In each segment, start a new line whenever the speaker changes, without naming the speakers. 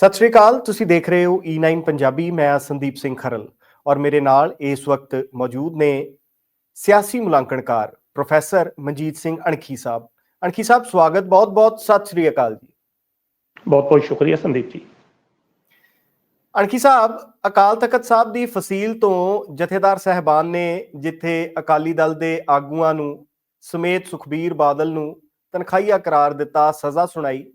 ਸਤਿ ਸ਼੍ਰੀ ਅਕਾਲ ਤੁਸੀਂ ਦੇਖ ਰਹੇ ਹੋ E9 ਪੰਜਾਬੀ ਮੈਂ ਸੰਦੀਪ ਸਿੰਘ ਖਰਲ ਔਰ ਮੇਰੇ ਨਾਲ ਇਸ ਵਕਤ ਮੌਜੂਦ ਨੇ ਸਿਆਸੀ ਮੁਲਾਂਕਣਕਾਰ ਪ੍ਰੋਫੈਸਰ ਮਨਜੀਤ ਸਿੰਘ ਅਣਖੀ ਸਾਹਿਬ। ਅਣਖੀ ਸਾਹਿਬ ਸਵਾਗਤ ਬਹੁਤ-ਬਹੁਤ ਸਤਿ ਸ਼੍ਰੀ ਅਕਾਲ ਜੀ।
ਬਹੁਤ ਬਹੁਤ ਸ਼ੁਕਰੀਆ ਸੰਦੀਪ ਜੀ।
ਅਣਖੀ ਸਾਹਿਬ ਅਕਾਲ ਤਖਤ ਸਾਹਿਬ ਦੀ ਫਸੀਲ ਤੋਂ ਜਥੇਦਾਰ ਸਹਿਬਾਨ ਨੇ ਜਿੱਥੇ ਅਕਾਲੀ ਦਲ ਦੇ ਆਗੂਆਂ ਨੂੰ ਸਮੇਤ ਸੁਖਬੀਰ ਬਾਦਲ ਨੂੰ ਤਨਖਾਹੀਆ ਕਰਾਰ ਦਿੱਤਾ ਸਜ਼ਾ ਸੁਣਾਈ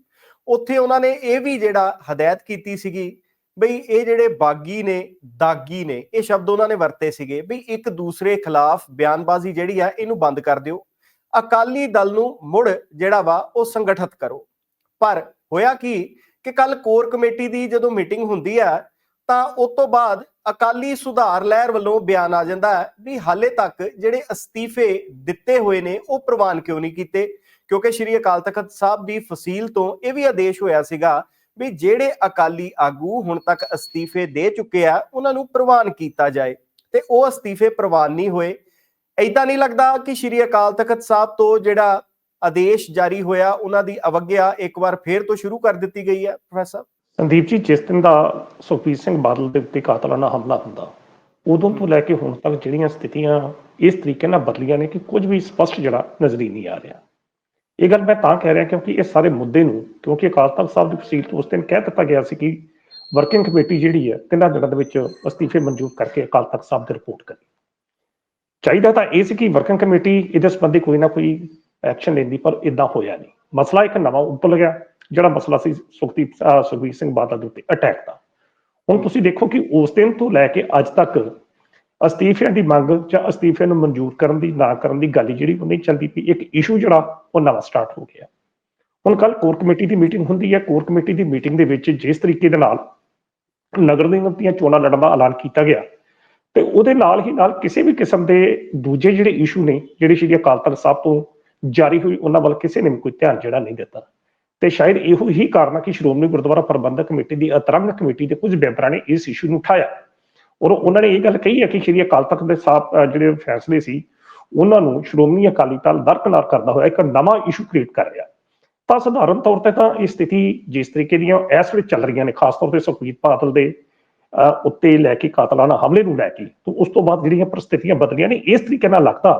ਉੱਥੇ ਉਹਨਾਂ ਨੇ ਇਹ ਵੀ ਜਿਹੜਾ ਹਦਾਇਤ ਕੀਤੀ ਸੀਗੀ ਬਈ ਇਹ ਜਿਹੜੇ ਬਾਗੀ ਨੇ, ਦਾਗੀ ਨੇ, ਇਹ ਸ਼ਬਦ ਉਹਨਾਂ ਨੇ ਵਰਤੇ ਸੀਗੇ ਬਈ ਇੱਕ ਦੂਸਰੇ ਖਿਲਾਫ ਬਿਆਨਬਾਜ਼ੀ ਜਿਹੜੀ ਆ ਇਹਨੂੰ ਬੰਦ ਕਰ ਦਿਓ। ਅਕਾਲੀ ਦਲ ਨੂੰ ਮੁੜ ਜਿਹੜਾ ਵਾ ਉਹ ਸੰਗਠਿਤ ਕਰੋ। ਪਰ ਹੋਇਆ ਕੀ ਕਿ ਕੱਲ ਕੋਰ ਕਮੇਟੀ ਦੀ ਜਦੋਂ ਮੀਟਿੰਗ ਹੁੰਦੀ ਹੈ ਤਾਂ ਉਸ ਤੋਂ ਬਾਅਦ ਅਕਾਲੀ ਸੁਧਾਰ ਲਹਿਰ ਵੱਲੋਂ ਬਿਆਨ ਆ ਜਾਂਦਾ ਹੈ ਵੀ ਹਾਲੇ ਤੱਕ ਜਿਹੜੇ ਅਸਤੀਫੇ ਦਿੱਤੇ ਹੋਏ ਨੇ, ਉਹ ਪ੍ਰਵਾਨ ਕਿਉਂ ਨਹੀਂ ਕੀਤੇ? ਕਿਉਂਕਿ ਸ਼੍ਰੀ ਅਕਾਲ ਤਖਤ ਸਾਹਿਬ ਦੀ ਫਸੀਲ ਤੋਂ ਇਹ ਵੀ ਆਦੇਸ਼ ਹੋਇਆ ਸੀਗਾ ਵੀ ਜਿਹੜੇ ਅਕਾਲੀ ਆਗੂ ਹੁਣ ਤੱਕ ਅਸਤੀਫੇ ਦੇ ਚੁੱਕੇ ਆ, ਉਹਨਾਂ ਨੂੰ ਪ੍ਰਵਾਨ ਕੀਤਾ ਜਾਏ। ਤੇ ਉਹ ਅਸਤੀਫੇ ਪ੍ਰਵਾਨ ਨਹੀਂ ਹੋਏ। ਐਦਾਂ ਨਹੀਂ ਲੱਗਦਾ ਕਿ ਸ਼੍ਰੀ ਅਕਾਲ ਤਖਤ ਸਾਹਿਬ ਤੋਂ ਜਿਹੜਾ ਆਦੇਸ਼ ਜਾਰੀ ਹੋਇਆ, ਉਹਨਾਂ ਦੀ ਅਵਗਿਆ ਇੱਕ ਵਾਰ ਫੇਰ ਤੋਂ ਸ਼ੁਰੂ ਕਰ ਦਿੱਤੀ ਗਈ ਹੈ, ਪ੍ਰੋਫੈਸਰ?
ਸੰਦੀਪ ਜੀ, ਜਿਸ ਦਿਨ ਦਾ ਸੁਖਬੀਰ ਸਿੰਘ ਬਾਦਲ ਦੇ ਉੱਤੇ ਕਾਤਲਾਨਾ ਹਮਲਾ ਹੁੰਦਾ, ਉਦੋਂ ਤੋਂ ਲੈ ਕੇ ਹੁਣ ਤੱਕ ਜਿਹੜੀਆਂ ਸਥਿਤੀਆਂ ਇਸ ਤਰੀਕੇ ਨਾਲ ਬਦਲੀਆਂ ਨੇ ਕਿ ਕੁਝ ਵੀ ਸਪਸ਼ਟ ਜਿਹੜਾ ਨਜ਼ਰੀ ਨਹੀਂ ਆ ਰਿਹਾ। ਇਹ ਗੱਲ ਮੈਂ ਤਾਂ ਕਹਿ ਰਿਹਾ ਕਿਉਂਕਿ ਇਸ ਸਾਰੇ ਮੁੱਦੇ ਨੂੰ, ਕਿਉਂਕਿ ਅਕਾਲ ਤਖਤ ਸਾਹਿਬ ਦੀ ਫਸੀਲ ਤੋਂ ਉਸ ਦਿਨ ਕਹਿ ਦਿੱਤਾ ਗਿਆ ਸੀ ਕਿ ਵਰਕਿੰਗ ਕਮੇਟੀ ਜਿਹੜੀ ਹੈ, ਤਿੰਨਾਂ ਦਿਨਾਂ ਦੇ ਵਿੱਚ ਅਸਤੀਫੇ ਮਨਜ਼ੂਰ ਕਰਕੇ ਅਕਾਲ ਤਖਤ ਸਾਹਿਬ ਦੀ ਰਿਪੋਰਟ ਕਰੇ ਚਾਹੀਦਾ ਤਾਂ ਇਹ ਸੀ ਕਿ ਵਰਕਿੰਗ ਕਮੇਟੀ ਇਹਦੇ ਸੰਬੰਧੀ ਕੋਈ ਨਾ ਕੋਈ ਐਕਸ਼ਨ ਲੈਂਦੀ, ਪਰ ਇਦਾਂ ਹੋਇਆ ਨਹੀਂ। ਮਸਲਾ ਇੱਕ ਨਵਾਂ ਉੱਪਰ ਗਿਆ, ਜਿਹੜਾ ਮਸਲਾ ਸੀ ਸੁਖਦੀਪ ਸੁਖਬੀਰ ਸਿੰਘ ਬਾਦਲ ਦੇ ਉੱਤੇ ਅਟੈਕ ਦਾ। ਹੁਣ ਤੁਸੀਂ ਦੇਖੋ ਕਿ ਉਸ ਦਿਨ ਤੋਂ ਲੈ ਕੇ ਅੱਜ ਤੱਕ ਅਸਤੀਫਿਆਂ ਦੀ ਮੰਗ ਜਾਂ ਅਸਤੀਫਿਆਂ ਨੂੰ ਮਨਜ਼ੂਰ ਕਰਨ ਦੀ, ਨਾ ਕਰਨ ਦੀ ਗੱਲ ਜਿਹੜੀ ਉਹ ਨਹੀਂ ਚੱਲਦੀ ਪਈ, ਇੱਕ ਇਸ਼ੂ ਜਿਹੜਾ ਉਹ ਨਵਾਂ ਸਟਾਰਟ ਹੋ ਗਿਆ। ਹੁਣ ਕੱਲ ਕੋਰ ਕਮੇਟੀ ਦੀ ਮੀਟਿੰਗ ਹੁੰਦੀ ਹੈ। ਕੋਰ ਕਮੇਟੀ ਦੀ ਮੀਟਿੰਗ ਦੇ ਵਿੱਚ ਜਿਸ ਤਰੀਕੇ ਦੇ ਨਾਲ ਨਗਰ ਨਿਗਮ ਦੀਆਂ ਚੋਣਾਂ ਲੜਨ ਦਾ ਐਲਾਨ ਕੀਤਾ ਗਿਆ, ਤੇ ਉਹਦੇ ਨਾਲ ਹੀ ਨਾਲ ਕਿਸੇ ਵੀ ਕਿਸਮ ਦੇ ਦੂਜੇ ਜਿਹੜੇ ਇਸ਼ੂ ਨੇ, ਜਿਹੜੇ ਸ਼੍ਰੀ ਅਕਾਲ ਤਖਤ ਸਾਹਿਬ ਤੋਂ ਜਾਰੀ ਹੋਈ, ਉਹਨਾਂ ਵੱਲ ਕਿਸੇ ਨੇ ਵੀ ਕੋਈ ਧਿਆਨ ਜਿਹੜਾ ਨਹੀਂ ਦਿੱਤਾ। ਤੇ ਸ਼ਾਇਦ ਇਹੋ ਹੀ ਕਾਰਨ ਹੈ ਕਿ ਸ਼੍ਰੋਮਣੀ ਗੁਰਦੁਆਰਾ ਪ੍ਰਬੰਧਕ ਕਮੇਟੀ ਦੀ, ਅਤਰੰਗ ਕਮੇਟੀ ਦੇ ਕੁਝ ਮੈਂਬਰਾਂ ਨੇ ਇਸ ਇਸ਼ੂ ਨੂੰ ਉਠਾਇਆ। ਔਰ ਉਹਨਾਂ ਨੇ ਇਹ ਗੱਲ ਕਹੀ ਹੈ ਕਿ ਸ਼੍ਰੀ ਅਕਾਲ ਤਖਤ ਦੇ ਸਾਹਿਬ ਜਿਹੜੇ ਫੈਸਲੇ ਸੀ, ਉਹਨਾਂ ਨੂੰ ਸ਼੍ਰੋਮਣੀ ਅਕਾਲੀ ਦਲ ਦਰਕਨਾਰ ਕਰਦਾ ਹੋਇਆ ਇੱਕ ਨਵਾਂ ਇਸ਼ੂ ਕ੍ਰੀਏਟ ਕਰ ਰਿਹਾ ਤਾਂ ਸਧਾਰਨ ਤੌਰ ਤੇ ਤਾਂ ਇਹ ਸਥਿਤੀ ਜਿਸ ਤਰੀਕੇ ਦੀਆਂ ਇਸ ਵੇਲੇ ਚੱਲ ਰਹੀਆਂ ਨੇ, ਖਾਸ ਤੌਰ ਤੇ ਸੁਖਬੀਰ ਬਾਦਲ ਦੇ ਉੱਤੇ ਲੈ ਕੇ ਕਾਤਲਾਨਾ ਹਮਲੇ ਨੂੰ ਲੈ ਕੇ, ਤੇ ਉਸ ਤੋਂ ਬਾਅਦ ਜਿਹੜੀਆਂ ਪ੍ਰਸਥਿਤੀਆਂ ਬਦਲੀਆਂ ਨੇ, ਇਸ ਤਰੀਕੇ ਨਾਲ ਲੱਗਦਾ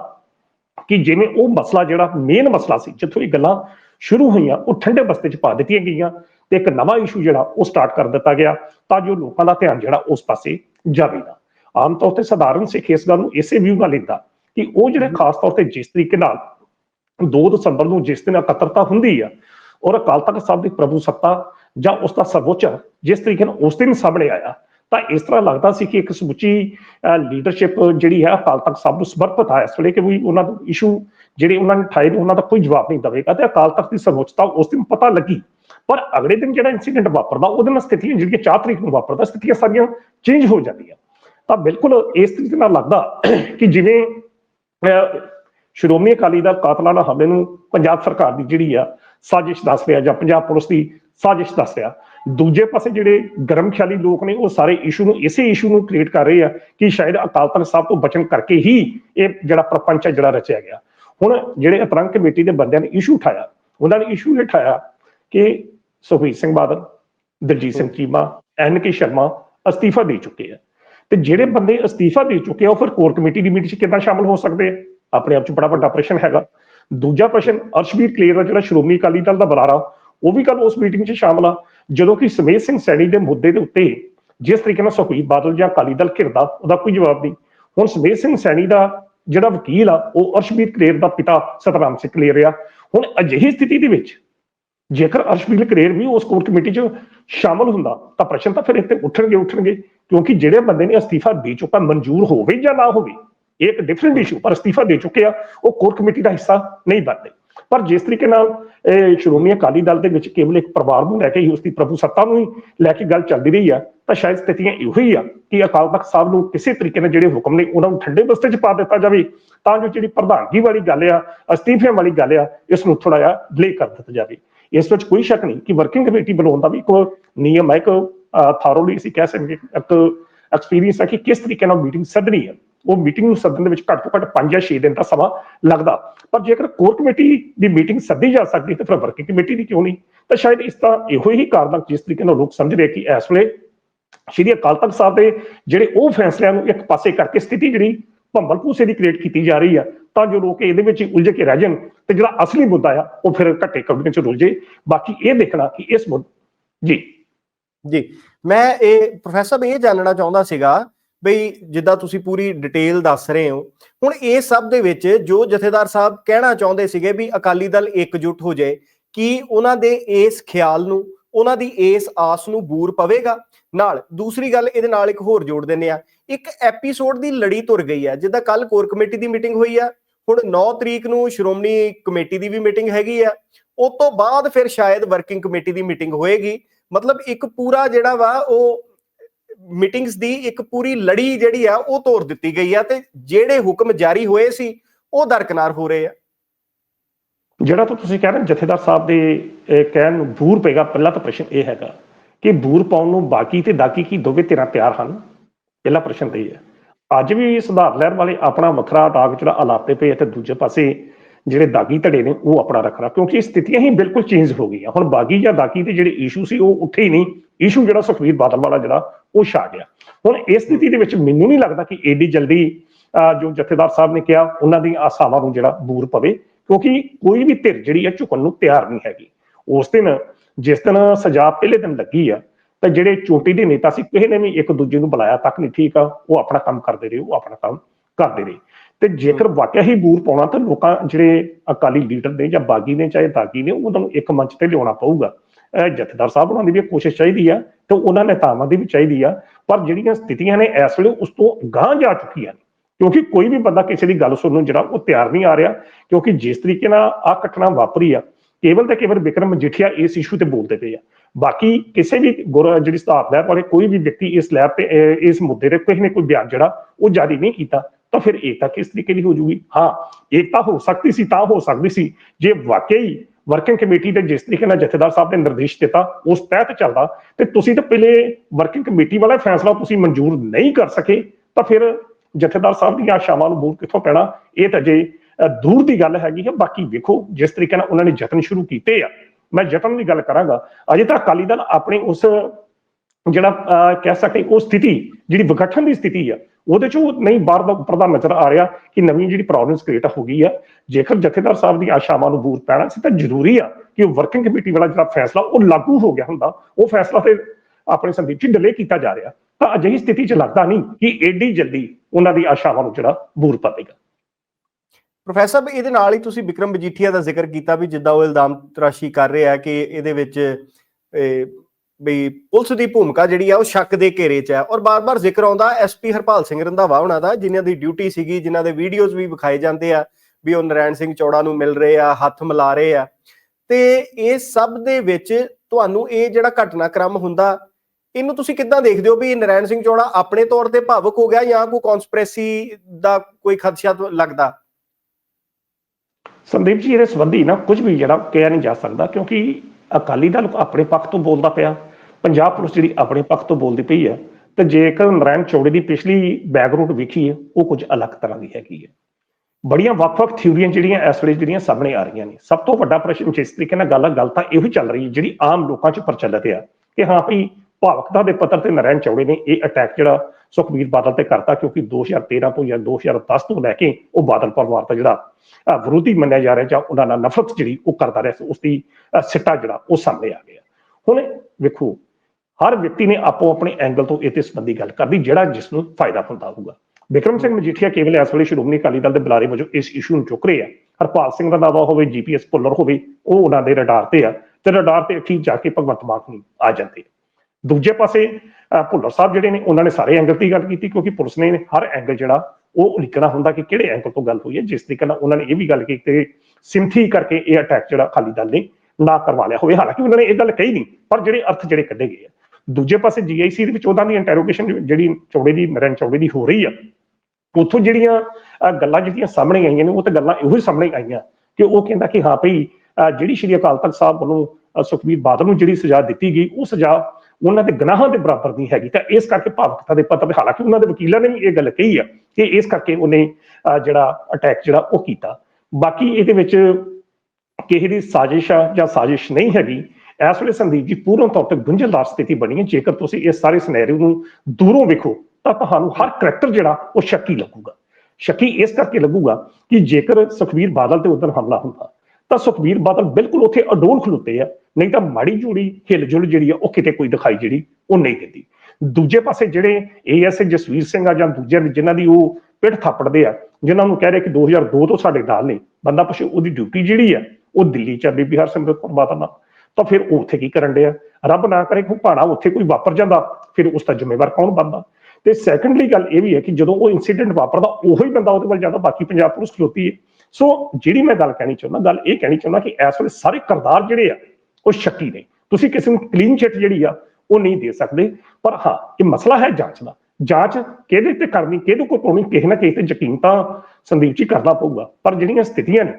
ਕਿ ਜਿਵੇਂ ਉਹ ਮਸਲਾ ਜਿਹੜਾ ਮੇਨ ਮਸਲਾ ਸੀ, ਜਿੱਥੋਂ ਇਹ ਗੱਲਾਂ ਸ਼ੁਰੂ ਹੋਈਆਂ, ਉਹ ਠੰਡੇ ਬਸਤੇ 'ਚ ਪਾ ਦਿੱਤੀਆਂ ਗਈਆਂ ਤੇ ਇੱਕ ਨਵਾਂ ਇਸ਼ੂ ਜਿਹੜਾ ਉਹ ਸਟਾਰਟ ਕਰ ਦਿੱਤਾ ਗਿਆ, ਤਾਂ ਜੋ ਲੋਕਾਂ ਦਾ ਧਿਆਨ ਜਿਹੜਾ ਉਸ ਪਾਸੇ ਜਾਵੇ ਨਾ ਆਮ ਤੌਰ ਤੇ ਸਧਾਰਨ ਸਿੱਖ ਇਸ ਗੱਲ ਨੂੰ ਇਸੇ ਵਿਊ ਨਾਲ ਲੈਂਦਾ ਕਿ ਉਹ ਜਿਹੜੇ ਖਾਸ ਤੌਰ ਤੇ ਜਿਸ ਤਰੀਕੇ ਨਾਲ 2 ਦਸੰਬਰ ਨੂੰ ਜਿਸ ਦਿਨ ਇਕੱਤਰਤਾ ਹੁੰਦੀ ਆ ਔਰ ਅਕਾਲ ਤਖਤ ਸਾਹਿਬ ਦੀ ਪ੍ਰਭੂ ਸੱਤਾ ਜਾਂ ਉਸ ਦਾ ਸਰਵੋੱਚ ਜਿਸ ਤਰੀਕੇ ਨਾਲ ਉਸ ਦਿਨ ਸਾਹਮਣੇ ਆਇਆ ਤਾਂ ਇਸ ਤਰ੍ਹਾਂ ਲੱਗਦਾ ਸੀ ਕਿ ਇੱਕ ਸਮੁੱਚੀ ਲੀਡਰਸ਼ਿਪ ਜਿਹੜੀ ਹੈ ਅਕਾਲ ਤਖਤ ਸਾਹਿਬ ਨੂੰ ਸਮਰਪਿਤ ਹੈ ਇਸ ਵੇਲੇ ਕਿ ਵੀ ਉਹਨਾਂ ਦਾ ਇਸ਼ੂ ਜਿਹੜੇ ਉਹਨਾਂ ਨੇ ਠਾਏ ਨੇ ਉਹਨਾਂ ਦਾ ਕੋਈ ਜਵਾਬ ਨਹੀਂ ਦੇਵੇਗਾ ਤੇ ਅਕਾਲ ਤਖਤ ਦੀ ਸਰਵੋੱਚਤਾ ਉਸ ਦਿਨ ਪਤਾ ਲੱਗੀ। ਪਰ ਅਗਲੇ ਦਿਨ ਜਿਹੜਾ ਇਨਸੀਡੈਂਟ ਵਾਪਰਦਾ, ਉਹਦੇ ਨਾਲ ਸਥਿਤੀਆਂ ਜਿਹੜੀਆਂ 4 ਤਰੀਕ ਨੂੰ ਵਾਪਰਦਾ, ਸਥਿਤੀਆਂ ਸਾਰੀਆਂ ਚੇਂਜ ਹੋ ਜਾਂਦੀਆਂ। ਤਾਂ ਬਿਲਕੁਲ ਇਸ ਤਰੀਕੇ ਨਾਲ ਲੱਗਦਾ ਕਿ ਜਿਵੇਂ ਸ਼੍ਰੋਮਣੀ ਅਕਾਲੀ ਦਲ ਕਾਤਲਾਨਾ ਹਮਲੇ ਨੂੰ ਪੰਜਾਬ ਸਰਕਾਰ ਦੀ ਜਿਹੜੀ ਆ ਸਾਜ਼ਿਸ਼ ਦੱਸ ਰਿਹਾ ਜਾਂ ਪੰਜਾਬ ਪੁਲਿਸ ਦੀ ਸਾਜ਼ਿਸ਼ ਦੱਸ ਰਿਹਾ। ਦੂਜੇ ਪਾਸੇ ਜਿਹੜੇ ਗਰਮ ਖਿਆਲੀ ਲੋਕ ਨੇ, ਉਹ ਸਾਰੇ ਇਸ਼ੂ ਨੂੰ, ਇਸੇ ਇਸ਼ੂ ਨੂੰ ਕ੍ਰੀਏਟ ਕਰ ਰਹੇ ਆ ਕਿ ਸ਼ਾਇਦ ਅਕਾਲ ਤਖਤ ਸਾਹਿਬ ਤੋਂ ਬਚਣ ਕਰਕੇ ਹੀ ਇਹ ਜਿਹੜਾ ਪ੍ਰਪੰਚ ਹੈ, ਜਿਹੜਾ ਰਚਿਆ ਗਿਆ। ਹੁਣ ਜਿਹੜੇ ਅਤਰੰਗ ਕਮੇਟੀ ਦੇ ਬੰਦਿਆਂ ਨੇ ਇਸ਼ੂ ਉਠਾਇਆ, ਉਹਨਾਂ ਨੇ ਇਸ਼ੂ ਇਹ ਉਠਾਇਆ ਕਿ ਸੁਖਬੀਰ ਸਿੰਘ ਬਾਦਲ ਦਲਜੀਤ ਸਿੰਘ ਚੀਮਾ ਐਨ ਕੇ ਸ਼ਰਮਾ ਅਸਤੀਫਾ ਦੇ ਚੁੱਕੇ ਆ। ਤੇ ਜਿਹੜੇ ਬੰਦੇ ਅਸਤੀਫਾ ਦੇ ਚੁੱਕੇ ਆ ਉਹ ਫਿਰ ਕੋਰ ਕਮੇਟੀ ਦੀ ਮੀਟਿੰਗ 'ਚ ਕਿੱਦਾਂ ਸ਼ਾਮਲ ਹੋ ਸਕਦੇ ਆ? ਆਪਣੇ ਆਪ 'ਚ ਬੜਾ ਵੱਡਾ ਪ੍ਰਸ਼ਨ ਹੈਗਾ। ਦੂਜਾ ਪ੍ਰਸ਼ਨ ਅਰਸ਼ਵੀਰ ਕਲੇਰ ਦਾ ਜਿਹੜਾ ਸ਼੍ਰੋਮਣੀ ਅਕਾਲੀ ਦਲ ਦਾ ਬੁਲਾਰਾ ਉਹ ਵੀ ਕੱਲ ਉਸ ਮੀਟਿੰਗ 'ਚ ਸ਼ਾਮਲ ਆ। ਜਦੋਂ ਕਿ ਸਮੇਤ ਸਿੰਘ ਸੈਣੀ ਦੇ ਮੁੱਦੇ ਦੇ ਉੱਤੇ ਜਿਸ ਤਰੀਕੇ ਨਾਲ ਸੁਖਬੀਰ ਬਾਦਲ ਜਾਂ ਅਕਾਲੀ ਦਲ ਘਿਰਦਾ ਉਹਦਾ ਕੋਈ ਜਵਾਬ ਨਹੀਂ। ਹੁਣ ਸਮੇਤ ਸਿੰਘ ਸੈਣੀ ਦਾ ਜਿਹੜਾ ਵਕੀਲ ਆ ਉਹ ਅਰਸ਼ਵੀਰ ਕਲੇਰ ਦਾ ਪਿਤਾ ਸਤਨਾਮ ਸਿੰਘ ਕਲੇਰ ਆ। ਹੁਣ ਅਜਿਹੀ ਸਥਿਤੀ ਦੇ ਵਿੱਚ ਜੇਕਰ ਅਰਸ਼ਵੀਰ ਕਰੇਰ ਵੀ ਉਸ ਕੋਰ ਕਮੇਟੀ 'ਚ ਸ਼ਾਮਲ ਹੁੰਦਾ, ਤਾਂ ਪ੍ਰਸ਼ਨ ਤਾਂ ਫਿਰ ਇੱਥੇ ਉੱਠਣਗੇ ਉੱਠਣਗੇ, ਕਿਉਂਕਿ ਜਿਹੜੇ ਬੰਦੇ ਨੇ ਅਸਤੀਫਾ ਦੇ ਚੁੱਕਾ, ਮਨਜ਼ੂਰ ਹੋਵੇ ਜਾਂ ਨਾ ਹੋਵੇ, ਇਹ ਇੱਕ ਡਿਫਰੈਂਟ ਇਸ਼ੂ ਪਰ ਅਸਤੀਫਾ ਦੇ ਚੁੱਕੇ ਆ, ਉਹ ਕੋਰ ਕਮੇਟੀ ਦਾ ਹਿੱਸਾ ਨਹੀਂ ਬਣਦੇ। ਪਰ ਜਿਸ ਤਰੀਕੇ ਨਾਲ ਸ਼੍ਰੋਮਣੀ ਅਕਾਲੀ ਦਲ ਦੇ ਵਿੱਚ ਕੇਵਲ ਇੱਕ ਪਰਿਵਾਰ ਨੂੰ ਲੈ ਕੇ ਹੀ ਉਸ ਦੀ ਪ੍ਰਭੂ ਸੱਤਾ ਨੂੰ ਹੀ ਲੈ ਕੇ ਗੱਲ ਚੱਲਦੀ ਰਹੀ ਆ, ਤਾਂ ਸ਼ਾਇਦ ਸਥਿਤੀਆਂ ਇਹੋ ਹੀ ਆ ਕਿ ਅਕਾਲ ਤਖਤ ਸਾਹਿਬ ਨੂੰ ਕਿਸੇ ਤਰੀਕੇ ਨਾਲ ਜਿਹੜੇ ਹੁਕਮ ਨੇ ਉਹਨਾਂ ਨੂੰ ਠੰਡੇ ਬਸਤੇ 'ਚ ਪਾ ਦਿੱਤਾ ਜਾਵੇ, ਤਾਂ ਜੋ ਜਿਹੜੀ ਪ੍ਰਧਾਨਗੀ ਵਾਲੀ ਗੱਲ ਆ, ਅਸਤੀਫਿਆਂ ਵਾਲੀ ਗੱਲ ਆ, ਇਸ ਨੂੰ ਥੋੜਾ ਜਿਹਾ ਡਿਲੇ ਕਰ ਦਿੱਤਾ ਜਾਵੇ। ਇਸ ਵਿੱਚ ਕੋਈ ਸ਼ੱਕ ਨਹੀਂ ਕਿ ਵਰਕਿੰਗ ਕਮੇਟੀ ਬਣਾਉਣ ਦਾ ਵੀ ਇੱਕ ਨਿਯਮ ਹੈ, ਇੱਕ ਥਾਰੋਲੀ ਅਸੀਂ ਕਹਿ ਸਕਦੇ ਇੱਕ ਐਕਸਪੀਰੀਅੰਸ ਹੈ ਕਿ ਕਿਸ ਤਰੀਕੇ ਨਾਲ ਮੀਟਿੰਗ ਸੱਦਣੀ ਹੈ। ਉਹ ਮੀਟਿੰਗ ਨੂੰ ਸੱਦਣ ਦੇ ਵਿੱਚ ਘੱਟ ਤੋਂ ਘੱਟ 5 ਜਾਂ 6 ਦਿਨ ਦਾ ਸਮਾਂ ਲੱਗਦਾ। ਪਰ ਜੇਕਰ ਕੋਰ ਕਮੇਟੀ ਦੀ ਮੀਟਿੰਗ ਸੱਦੀ ਜਾ ਸਕਦੀ ਤਾਂ ਫਿਰ ਵਰਕਿੰਗ ਕਮੇਟੀ ਦੀ ਕਿਉਂ ਨਹੀਂ? ਤਾਂ ਸ਼ਾਇਦ ਇਸ ਦਾ ਇਹੋ ਹੀ ਕਾਰਨ ਜਿਸ ਤਰੀਕੇ ਨਾਲ ਲੋਕ ਸਮਝ ਰਹੇ ਕਿ ਇਸ ਵੇਲੇ ਸ਼੍ਰੀ ਅਕਾਲ ਤਖਤ ਸਾਹਿਬ ਦੇ ਜਿਹੜੇ ਉਹ ਫੈਸਲਿਆਂ ਨੂੰ ਇੱਕ ਪਾਸੇ ਕਰਕੇ ਸਥਿਤੀ ਜਿਹੜੀ ਭੰਬਲ ਭੂਸੇ ਦੀ ਕ੍ਰੀਏਟ ਕੀਤੀ ਜਾ ਰਹੀ ਆ, ਤਾਂ ਜੋ ਲੋਕ ਇਹਦੇ ਵਿੱਚ ਹੀ ਉਲਝ ਕੇ ਰਹਿ ਜਾਣ ਤੇ ਜਿਹੜਾ ਅਸਲੀ ਮੁੱਦਾ ਆ, ਉਹ ਫਿਰ ਘੱਟੇ ਕਬੜੇ ਚ ਰੁੱਝ ਜੇ ਬਾਕੀ ਇਹ ਦੇਖਣਾ ਕਿ ਇਸ ਮੁੱਦੇ, ਜੀ।
ਜੀ, ਮੈਂ ਇਹ ਪ੍ਰੋਫੈਸਰ ਇਹ ਜਾਣਨਾ ਚਾਹੁੰਦਾ ਸੀਗਾ ਬਈ ਜਿੱਦਾਂ ਤੁਸੀਂ ਪੂਰੀ ਡਿਟੇਲ ਦੱਸ ਰਹੇ ਹੋ, ਹੁਣ ਇਹ ਸਭ ਦੇ ਵਿੱਚ ਜੋ ਜਥੇਦਾਰ ਸਾਹਿਬ ਕਹਿਣਾ ਚਾਹੁੰਦੇ ਸੀਗੇ ਵੀ ਅਕਾਲੀ ਦਲ ਇਕਜੁੱਟ ਹੋ ਜਾਏ, ਕਿ ਉਹਨਾਂ ਦੇ ਇਸ ਖਿਆਲ ਨੂੰ, ਉਹਨਾਂ ਦੀ ਇਸ ਆਸ ਨੂੰ ਬੂਰ ਪਵੇਗਾ? ਨਾਲ। ਦੂਸਰੀ ਗੱਲ, ਇਹਦੇ ਨਾਲ ਇੱਕ ਹੋਰ ਜੋੜ ਦਿੰਨੇ ਆ ਇੱਕ ਐਪੀਸੋਡ ਦੀ ਲੜੀ ਤੁਰ ਗਈ ਹੈ, ਜਿੱਦਾਂ ਕੱਲ ਕੋਰ ਕਮੇਟੀ ਦੀ ਮੀਟਿੰਗ ਹੋਈ ਆ ਹੁਣ 9 ਤਰੀਕ ਨੂੰ ਸ਼੍ਰੋਮਣੀ ਕਮੇਟੀ ਦੀ ਵੀ ਮੀਟਿੰਗ ਹੈਗੀ ਆ ਉਸ ਤੋਂ ਬਾਅਦ ਫਿਰ ਸ਼ਾਇਦ ਵਰਕਿੰਗ ਕਮੇਟੀ ਦੀ ਮੀਟਿੰਗ ਹੋਏਗੀ। ਮਤਲਬ ਇੱਕ ਪੂਰਾ ਜਿਹੜਾ ਵਾ, ਉਹ ਮੀਟਿੰਗਸ ਦੀ ਇੱਕ ਪੂਰੀ ਲੜੀ ਜਿਹੜੀ ਆ, ਉਹ ਤੋੜ ਦਿੱਤੀ ਗਈ ਆ ਤੇ ਜਿਹੜੇ ਹੁਕਮ ਜਾਰੀ ਹੋਏ ਸੀ, ਉਹ ਦਰਕਨਾਰ ਹੋ ਰਹੇ ਆ।
ਜਿਹੜਾ ਤਾਂ ਤੁਸੀਂ ਕਹਿ ਰਹੇ ਹੋ ਜਥੇਦਾਰ ਸਾਹਿਬ ਦੇ ਕਹਿਣ ਨੂੰ ਬੂਰ ਪਏਗਾ, ਪਹਿਲਾ ਤਾਂ ਪ੍ਰਸ਼ਨ ਇਹ ਹੈਗਾ। ਕਿ ਬੂਰ ਪਾਉਣ ਨੂੰ ਬਾਕੀ ਤੇ ਦਾਕੀ ਕੀ ਦੋਵੇਂ ਧਿਰਾਂ ਤਿਆਰ ਹਨ? ਪਹਿਲਾ ਪ੍ਰਸ਼ਨ ਤੇ ਇਹ ਹੈ। ਅੱਜ ਵੀ ਸੁਧਾਰ ਲਹਿਰ ਵਾਲੇ ਆਪਣਾ ਵੱਖਰਾ ਰਾਗ ਜਿਹੜਾ ਅਲਾਪਦੇ ਪਏ ਆ ਤੇ ਦੂਜੇ ਪਾਸੇ ਜਿਹੜੇ ਦਾਗੀ ਧੜੇ ਨੇ ਉਹ ਆਪਣਾ ਰੱਖਣਾ ਕਿਉਂਕਿ ਸਥਿਤੀਆਂ ਹੀ ਬਿਲਕੁਲ ਚੇਂਜ ਹੋ ਗਈਆਂ। ਹੁਣ ਬਾਗੀ ਜਾਂ ਦਾਗੀ ਦੇ ਜਿਹੜੇ ਇਸ਼ੂ ਸੀ ਉਹ ਉੱਥੇ ਹੀ ਨਹੀਂ। ਇਸ਼ੂ ਜਿਹੜਾ ਸੁਖਬੀਰ ਬਾਦਲ ਵਾਲਾ ਜਿਹੜਾ ਉਹ ਛਾ ਗਿਆ। ਹੁਣ ਇਸ ਸਥਿਤੀ ਦੇ ਵਿੱਚ ਮੈਨੂੰ ਨਹੀਂ ਲੱਗਦਾ ਕਿ ਏਡੀ ਜਲਦੀ ਅਹ, ਜੋ ਜਥੇਦਾਰ ਸਾਹਿਬ ਨੇ ਕਿਹਾ ਉਹਨਾਂ ਦੀ ਆਸਾਵਾਂ ਨੂੰ ਜਿਹੜਾ ਦੂਰ ਪਵੇ। ਕਿਉਂਕਿ ਕੋਈ ਵੀ ਧਿਰ ਜਿਹੜੀ ਹੈ ਝੁਕਣ ਨੂੰ ਤਿਆਰ ਨਹੀਂ ਹੈਗੀ। ਉਸ ਦਿਨ ਜਿਸ ਦਿਨ ਸਜ਼ਾ ਪਹਿਲੇ ਦਿਨ ਲੱਗੀ ਆ ਤਾਂ ਜਿਹੜੇ ਚੋਟੀ ਦੇ ਨੇਤਾ ਸੀ ਕਿਸੇ ਨੇ ਵੀ ਇੱਕ ਦੂਜੇ ਨੂੰ ਬੁਲਾਇਆ ਤੱਕ ਨਹੀਂ ਠੀਕ ਆ ਉਹ ਆਪਣਾ ਕੰਮ ਕਰਦੇ ਰਹੇ ਉਹ ਆਪਣਾ ਕੰਮ ਕਰਦੇ ਰਹੇ। ਤੇ ਜੇਕਰ ਵਾਕਿਆ ਹੀ ਬੂਰ ਪਾਉਣਾ ਤਾਂ ਲੋਕਾਂ ਜਿਹੜੇ ਅਕਾਲੀ ਲੀਡਰ ਨੇ ਜਾਂ ਬਾਗੀ ਨੇ ਚਾਹੇ ਦਾਗੀ ਨੇ ਉਹਨਾਂ ਨੂੰ ਇੱਕ ਮੰਚ ਤੇ ਲਿਆਉਣਾ ਪਊਗਾ। ਇਹ ਜਥੇਦਾਰ ਸਾਹਿਬ ਉਹਨਾਂ ਦੀ ਵੀ ਕੋਸ਼ਿਸ਼ ਚਾਹੀਦੀ ਆ ਤੇ ਉਹਨਾਂ ਨੇਤਾਵਾਂ ਦੀ ਵੀ ਚਾਹੀਦੀ ਆ ਪਰ ਜਿਹੜੀਆਂ ਸਥਿਤੀਆਂ ਨੇ ਇਸ ਵੇਲੇ ਉਸ ਤੋਂ ਗਾਂਹ ਜਾ ਚੁੱਕੀਆਂ ਨੇ। ਕਿਉਂਕਿ ਕੋਈ ਵੀ ਬੰਦਾ ਕਿਸੇ ਦੀ ਗੱਲ ਸੁਣਨ ਨੂੰ ਜਿਹੜਾ ਉਹ ਤਿਆਰ ਨਹੀਂ ਆ ਰਿਹਾ ਕਿਉਂਕਿ ਜਿਸ ਤਰੀਕੇ ਨਾਲ ਆ ਘਟਨਾ ਵਾਪਰੀ ਆ ਕੇਵਲ ਤੇ ਕੇਵਲ ਵਿਕਰਮ ਮਜੀਠੀਆ ਇਸ ਇਸ਼ੂ ਤੇ ਬੋਲਦੇ ਪਏ ਆ। ਬਾਕੀ ਕਿਸੇ ਵੀ ਜਿਹੜੀ ਸਥਾਪ ਲੈਬ ਵਾਲੇ ਕੋਈ ਵੀ ਵਿਅਕਤੀ ਇਸ ਲੈਬ ਤੇ ਇਸ ਮੁੱਦੇ ਤੇ ਕਿਸੇ ਨੇ ਕੋਈ ਬਿਆਨ ਜਿਹੜਾ ਉਹ ਜਾਰੀ ਨਹੀਂ ਕੀਤਾ, ਤਾਂ ਫਿਰ ਏਕਤਾ ਕਿਸ ਤਰੀਕੇ ਦੀ ਹੋ ਜੂਗੀ? ਹਾਂ ਏਕਤਾ ਹੋ ਸਕਦੀ ਸੀ, ਤਾਂ ਹੋ ਸਕਦੀ ਸੀ। ਜੇ ਵਾਕਈ ਵਰਕਿੰਗ ਕਮੇਟੀ ਦੇ ਜਿਸ ਤਰੀਕੇ ਨਾਲ ਜਥੇਦਾਰ ਸਾਹਿਬ ਨੇ ਨਿਰਦੇਸ਼ ਦਿੱਤਾ, ਉਸ ਤਹਿਤ ਚੱਲਦਾ, ਤੇ ਤੁਸੀਂ ਤਾਂ ਪਹਿਲੇ ਵਰਕਿੰਗ ਕਮੇਟੀ ਵਾਲਾ ਫੈਸਲਾ ਤੁਸੀਂ ਮਨਜ਼ੂਰ ਨਹੀਂ ਕਰ ਸਕੇ, ਤਾਂ ਫਿਰ ਜਥੇਦਾਰ ਸਾਹਿਬ ਦੀਆਂ ਆਸ਼ਾਵਾਂ ਨੂੰ ਬੂਰ ਕਿੱਥੋਂ ਪੈਣਾ? ਇਹ ਤਾਂ ਜੇ ਦੂਰ ਦੀ ਗੱਲ ਹੈਗੀ ਹੈ ਬਾਕੀ ਵੇਖੋ ਜਿਸ ਤਰੀਕੇ ਨਾਲ ਉਹਨਾਂ ਨੇ ਯਤਨ ਸ਼ੁਰੂ ਕੀਤੇ ਆ। ਮੈਂ ਯਤਨ ਦੀ ਗੱਲ ਕਰਾਂਗਾ। ਅਜੇ ਤਾਂ ਅਕਾਲੀ ਦਲ ਆਪਣੇ ਉਸ ਜਿਹੜਾ ਅਹ, ਕਹਿ ਸਕਦੇ ਉਹ ਸਥਿਤੀ ਜਿਹੜੀ ਵਿਗਠਨ ਦੀ ਸਥਿਤੀ ਆ ਉਹਦੇ ਚ ਉਹ ਨਹੀਂ ਬਾਹਰ ਦਾ ਉੱਪਰ ਦਾ ਨਜ਼ਰ ਆ ਰਿਹਾ ਕਿ ਨਵੀਂ ਜਿਹੜੀ ਪ੍ਰੋਬਲਮਸ ਕ੍ਰੀਏਟ ਹੋ ਗਈ ਆ। ਜੇਕਰ ਜਥੇਦਾਰ ਸਾਹਿਬ ਦੀ ਆਸ਼ਾਵਾਂ ਨੂੰ ਬੂਰ ਪੈਣਾ ਸੀ ਤਾਂ ਜ਼ਰੂਰੀ ਆ ਕਿ ਉਹ ਵਰਕਿੰਗ ਕਮੇਟੀ ਵਾਲਾ ਜਿਹੜਾ ਫੈਸਲਾ ਉਹ ਲਾਗੂ ਹੋ ਗਿਆ ਹੁੰਦਾ। ਉਹ ਫੈਸਲਾ ਤੇ ਆਪਣੇ ਸੰਦੀਪ ਜੀ ਡਿਲੇ ਕੀਤਾ ਜਾ ਰਿਹਾ। ਤਾਂ ਅਜਿਹੀ ਸਥਿਤੀ 'ਚ ਲੱਗਦਾ ਨਹੀਂ ਕਿ ਐਡੀ ਜਲਦੀ ਉਹਨਾਂ ਦੀ ਆਸ਼ਾਵਾਂ ਨੂੰ ਜਿਹੜਾ ਬੂਰ ਪਵੇਗਾ
ਪ੍ਰੋਫੈਸਰ ਸਾਹਿਬ, ਇਹਦੇ ਨਾਲ ਹੀ ਤੁਸੀਂ ਵਿਕਰਮ ਮਜੀਠੀਆ ਦਾ ਜ਼ਿਕਰ ਕੀਤਾ ਵੀ ਜਿੱਦਾਂ ਉਹ ਇਲਜ਼ਾਮ ਤਰਾਸ਼ੀ ਕਰ ਰਿਹਾ ਕਿ ਇਹਦੇ ਵਿੱਚ ਵੀ ਪੁਲਿਸ ਦੀ ਭੂਮਿਕਾ ਜਿਹੜੀ ਆ ਉਹ ਸ਼ੱਕ ਦੇ ਘੇਰੇ 'ਚ ਹੈ ਔਰ ਬਾਰ-ਬਾਰ ਜ਼ਿਕਰ ਆਉਂਦਾ ਐਸਪੀ ਹਰਪਾਲ ਸਿੰਘ ਰੰਧਾਵਾ ਉਹਨਾਂ ਦਾ, ਜਿਨ੍ਹਾਂ ਦੀ ਡਿਊਟੀ ਸੀਗੀ, ਜਿਨ੍ਹਾਂ ਦੇ ਵੀਡੀਓਜ਼ ਵੀ ਵਿਖਾਏ ਜਾਂਦੇ ਆ, ਵੀ ਉਹ ਨਰੈਣ ਸਿੰਘ ਚੌੜਾ ਨੂੰ ਮਿਲ ਰਹੇ ਆ, ਹੱਥ ਮਿਲਾ ਰਹੇ ਆ। ਤੇ ਇਹ ਸਭ ਦੇ ਵਿੱਚ ਤੁਹਾਨੂੰ ਇਹ ਜਿਹੜਾ ਘਟਨਾਕ੍ਰਮ ਹੁੰਦਾ, ਇਹਨੂੰ ਤੁਸੀਂ ਕਿੱਦਾਂ ਦੇਖਦੇ ਹੋ ਵੀ ਇਹ ਨਰੈਣ ਸਿੰਘ ਚੌੜਾ ਆਪਣੇ ਤੌਰ ਤੇ ਭਾਵਕ ਹੋ ਗਿਆ ਜਾਂ ਕੋਈ ਕਨਸਪੀਰੇਸੀ ਦਾ ਕੋਈ ਖਦਸ਼ਾ ਲੱਗਦਾ?
ਸੰਦੀਪ ਜੀ, ਇਹਦੇ ਸੰਬੰਧੀ ਨਾ ਕੁਝ ਵੀ ਜਿਹੜਾ ਕਿਹਾ ਨਹੀਂ ਜਾ ਸਕਦਾ, ਕਿਉਂਕਿ ਅਕਾਲੀ ਦਲ ਆਪਣੇ ਪੱਖ ਤੋਂ ਬੋਲਦਾ ਪਿਆ। ਪੰਜਾਬ ਪੁਲਿਸ ਜਿਹੜੀ ਆਪਣੇ ਪੱਖ ਤੋਂ ਬੋਲਦੀ ਪਈ ਹੈ, ਤੇ ਜੇਕਰ ਨਰਾਇਣ ਚੌੜੇ ਦੀ ਪਿਛਲੀ ਬੈਕਗ੍ਰਾਉਂਡ ਵੇਖੀਏ ਉਹ ਕੁਝ ਅਲੱਗ ਤਰ੍ਹਾਂ ਦੀ ਹੈਗੀ ਹੈ। ਬੜੀਆਂ ਵੱਖ-ਵੱਖ ਥਿਊਰੀਆਂ ਜਿਹੜੀਆਂ ਇਸ ਵੇਲੇ ਜਿਹੜੀਆਂ ਸਾਹਮਣੇ ਆ ਰਹੀਆਂ ਨੇ। ਸਭ ਤੋਂ ਵੱਡਾ ਪ੍ਰਸ਼ਨ ਜਿਸ ਤਰੀਕੇ ਨਾਲ ਗੱਲ ਆ ਗੱਲ ਤਾਂ ਇਹੋ ਹੀ ਚੱਲ ਰਹੀ ਹੈ, ਜਿਹੜੀ ਆਮ ਲੋਕਾਂ 'ਚ ਪ੍ਰਚਲਿਤ ਆ ਕਿ ਹਾਂ ਭਈ ਭਾਵਕਤਾ ਦੇ ਪੱਤਰ ਤੇ ਨਰੈਣ ਚੌੜੇ ਨੇ ਇਹ ਅਟੈਕ ਜਿਹੜਾ ਸੁਖਬੀਰ ਬਾਦਲ ਤੇ ਕਰਤਾ ਕਿਉਂਕਿ 2013 ਤੋਂ ਜਾਂ 2010 ਤੋਂ ਲੈ ਕੇ ਉਹ ਬਾਦਲ ਪਰਿਵਾਰ ਦਾ ਜਿਹੜਾ ਵਿਰੋਧੀ ਮੰਨਿਆ ਜਾ ਰਿਹਾ ਜਾਂ ਉਹਨਾਂ ਨਾਲ ਨਫ਼ਰਤ ਜਿਹੜੀ ਉਹ ਕਰਦਾ ਰਿਹਾ ਸੀ ਉਸ ਦੀ ਸਿੱਟਾ ਜਿਹੜਾ ਉਹ ਸਾਹਮਣੇ ਆ ਗਿਆ। ਹੁਣ ਵੇਖੋ, ਹਰ ਵਿਅਕਤੀ ਨੇ ਆਪੋ ਆਪਣੇ ਐਂਗਲ ਤੋਂ ਇਹ ਤੇ ਸੰਬੰਧੀ ਗੱਲ ਕਰਦੀ ਜਿਹੜਾ ਜਿਸ ਨੂੰ ਫਾਇਦਾ ਹੁੰਦਾ ਹੋਊਗਾ। ਵਿਕਰਮ ਸਿੰਘ ਮਜੀਠੀਆ ਕੇਵਲ ਇਸ ਵੇਲੇ ਸ਼੍ਰੋਮਣੀ ਅਕਾਲੀ ਦਲ ਦੇ ਬੁਲਾਰੇ ਵਜੋਂ ਇਸ ਇਸ਼ੂ ਨੂੰ ਚੁੱਕ ਰਹੇ ਆ। ਹਰਪਾਲ ਸਿੰਘ ਦਾ ਦਾਵਾ ਹੋਵੇ ਜੀਪੀਐਸ ਭੁੱਲਰ ਹੋਵੇ, ਉਹ ਉਹਨਾਂ ਦੇ ਰਡਾਰ ਤੇ ਆ ਤੇ ਰਡਾਰ ਤੇ ਠੀਕ ਜਾ ਕੇ ਭਗਵੰਤ ਮਾਨ ਨੂੰ ਆ ਜਾਂਦੇ ਆ। ਦੂਜੇ ਪਾਸੇ ਭੁੱਲਰ ਸਾਹਿਬ ਜਿਹੜੇ ਨੇ, ਉਹਨਾਂ ਨੇ ਸਾਰੇ ਐਂਗਲ ਦੀ ਗੱਲ ਕੀਤੀ ਕਿਉਂਕਿ ਪੁਲਿਸ ਨੇ ਹਰ ਐਂਗਲ ਜਿਹੜਾ ਉਹ ਉਲੀਕਣਾ ਹੁੰਦਾ ਕਿ ਕਿਹੜੇ ਐਂਗਲ ਤੋਂ ਗੱਲ ਹੋਈ ਹੈ। ਜਿਸ ਤਰੀਕੇ ਨਾਲ ਉਹਨਾਂ ਨੇ ਇਹ ਵੀ ਗੱਲ ਕੀਤੀ ਕਿ ਸਿੰਥੀ ਕਰਕੇ ਇਹ ਅਟੈਕ ਜਿਹੜਾ ਅਕਾਲੀ ਦਲ ਨੇ ਨਾ ਕਰਵਾ ਲਿਆ ਹੋਵੇ। ਹਾਲਾਂਕਿ ਉਹਨਾਂ ਨੇ ਇਹ ਗੱਲ ਕਹੀ ਨਹੀਂ, ਪਰ ਜਿਹੜੇ ਅਰਥ ਜਿਹੜੇ ਕੱਢੇ ਗਏ ਆ। ਦੂਜੇ ਪਾਸੇ ਜੀਆਈਸੀ ਦੇ ਵਿੱਚ ਉਹਨਾਂ ਦੀ ਇੰਟਰੋਗੇਸ਼ਨ ਜਿਹੜੀ ਚੌੜੇ ਦੀ ਨਰਨ ਚੌੜੇ ਦੀ ਹੋ ਰਹੀ ਆ। ਉੱਥੋਂ ਜਿਹੜੀਆਂ ਗੱਲਾਂ ਜਿਹੜੀਆਂ ਸਾਹਮਣੇ ਆਈਆਂ ਨੇ, ਉਹ ਤਾਂ ਗੱਲਾਂ ਇਹੋ ਹੀ ਸਾਹਮਣੇ ਆਈਆਂ ਕਿ ਉਹ ਕਹਿੰਦਾ ਕਿ ਹਾਂ ਭਈ ਜਿਹੜੀ ਸ਼੍ਰੀ ਅਕਾਲ ਤਖਤ ਸਾਹਿਬ ਵੱਲੋਂ ਸੁਖਬੀਰ ਬਾਦਲ ਨੂੰ ਜਿਹੜੀ ਸਜ਼ਾ ਦਿੱਤੀ ਗਈ, ਉਹ ਸਜ਼ਾ ਉਹਨਾਂ ਦੇ ਗਨਾਹਾਂ ਦੇ ਬਰਾਬਰ ਨਹੀਂ ਹੈਗੀ। ਤਾਂ ਇਸ ਕਰਕੇ ਭਾਵਕਤਾ ਦੇ ਪਤਾ ਹਾਲਾਂਕਿ ਉਹਨਾਂ ਦੇ ਵਕੀਲਾਂ ਨੇ ਵੀ ਇਹ ਗੱਲ ਕਹੀ ਆ ਕਿ ਇਸ ਕਰਕੇ ਉਹਨੇ ਅਹ, ਜਿਹੜਾ ਅਟੈਕ ਜਿਹੜਾ ਉਹ ਕੀਤਾ। ਬਾਕੀ ਇਹਦੇ ਵਿੱਚ ਕਿਸੇ ਦੀ ਸਾਜ਼ਿਸ਼ ਆ ਜਾਂ ਸਾਜ਼ਿਸ਼ ਨਹੀਂ ਹੈਗੀ। ਇਸ ਵੇਲੇ ਸੰਦੀਪ ਜੀ ਪੂਰਨ ਤੌਰ ਤੇ ਗੁੰਝਲਦਾਰ ਸਥਿਤੀ ਬਣੀ ਹੈ। ਜੇਕਰ ਤੁਸੀਂ ਇਸ ਸਾਰੇ ਸਿਨੈਰੀਓ ਨੂੰ ਦੂਰੋਂ ਵੇਖੋ ਤਾਂ ਤੁਹਾਨੂੰ ਹਰ ਕਰੈਕਟਰ ਜਿਹੜਾ ਉਹ ਸ਼ੱਕੀ ਲੱਗੂਗਾ। ਸ਼ੱਕੀ ਇਸ ਕਰਕੇ ਲੱਗੂਗਾ ਕਿ ਜੇਕਰ ਸੁਖਬੀਰ ਬਾਦਲ ਤੇ ਉਦੋਂ ਹਮਲਾ ਹੁੰਦਾ ਤਾਂ ਸੁਖਬੀਰ ਬਾਦਲ ਬਿਲਕੁਲ ਉੱਥੇ ਅਡੋਲ ਖਲੋਤੇ ਆ। ਨਹੀਂ ਤਾਂ ਮਾੜੀ ਜੂੜੀ ਹਿਲਜੁਲ ਜਿਹੜੀ ਆ, ਉਹ ਕਿਤੇ ਕੋਈ ਦਿਖਾਈ ਜਿਹੜੀ ਉਹ ਨਹੀਂ ਦਿੰਦੀ। ਦੂਜੇ ਪਾਸੇ ਜਿਹੜੇ ਏਐਸਏ ਜਸਵੀਰ ਸਿੰਘ ਆ ਜਾਂ ਦੂਜੇ ਨੇ ਜਿਨ੍ਹਾਂ ਦੀ ਉਹ ਪਿੱਠ ਥਾਪੜਦੇ ਆ, ਜਿਨ੍ਹਾਂ ਨੂੰ ਕਹਿ ਰਹੇ ਕਿ 2002 ਤੋਂ ਸਾਡੇ ਨਾਲ ਨੇ, ਬੰਦਾ ਪਿੱਛੇ ਉਹਦੀ ਡਿਊਟੀ ਜਿਹੜੀ ਆ, ਉਹ ਦਿੱਲੀ ਚ ਆ ਬੀਬੀ ਹਰਸਿਮਰਤ ਕੌਰ ਬਾਦਲ ਨਾਲ। ਤਾਂ ਫਿਰ ਉਹ ਉੱਥੇ ਕੀ ਕਰਨ ਡਿਆ? ਰੱਬ ਨਾ ਕਰੇ ਕੋਈ ਭਾਣਾ ਉੱਥੇ ਕੋਈ ਵਾਪਰ ਜਾਂਦਾ, ਫਿਰ ਉਸ ਦਾ ਜ਼ਿੰਮੇਵਾਰ ਕੌਣ ਬਣਦਾ? ਤੇ ਸੈਕੰਡਲੀ ਗੱਲ ਇਹ ਵੀ ਹੈ ਕਿ ਜਦੋਂ ਉਹ ਇਨਸੀਡੈਂਟ ਵਾਪਰਦਾ, ਉਹੋ ਹੀ ਬੰਦਾ ਉਹਦੇ ਵੱਲ ਜਾਂਦਾ, ਬਾਕੀ ਪੰਜਾਬ ਪੁਲਿਸ ਖਲੋਤੀ ਹੈ ਸੋ ਜਿਹੜੀ ਮੈਂ ਗੱਲ ਕਹਿਣੀ ਚਾਹੁੰਦਾ, ਗੱਲ ਇਹ ਕਹਿਣੀ ਚਾਹੁੰਦਾ ਕਿ ਇਸ ਵੇਲੇ ਸਾਰੇ ਕਰਦਾਰ ਜਿਹੜੇ ਆ ਉਹ ਸ਼ੱਕੀ ਨੇ। ਤੁਸੀਂ ਕਿਸੇ ਨੂੰ ਕਲੀਨ ਚਿੱਟ ਜਿਹੜੀ ਆ, ਉਹ ਨਹੀਂ ਦੇ ਸਕਦੇ। ਪਰ ਹਾਂ, ਇਹ ਮਸਲਾ ਹੈ ਜਾਂਚ ਦਾ। ਜਾਂਚ ਕਿਹਦੇ ਤੇ ਕਰਨੀ, ਕਿਹਦੇ ਕੋਲ ਪਾਉਣੀ, ਕਿਸੇ ਨਾ ਕਿਸੇ ਤੇ ਯਕੀਨ ਤਾਂ ਸੰਦੀਪ ਜੀ ਕਰਨਾ ਪਊਗਾ। ਪਰ ਜਿਹੜੀਆਂ ਸਥਿਤੀਆਂ ਨੇ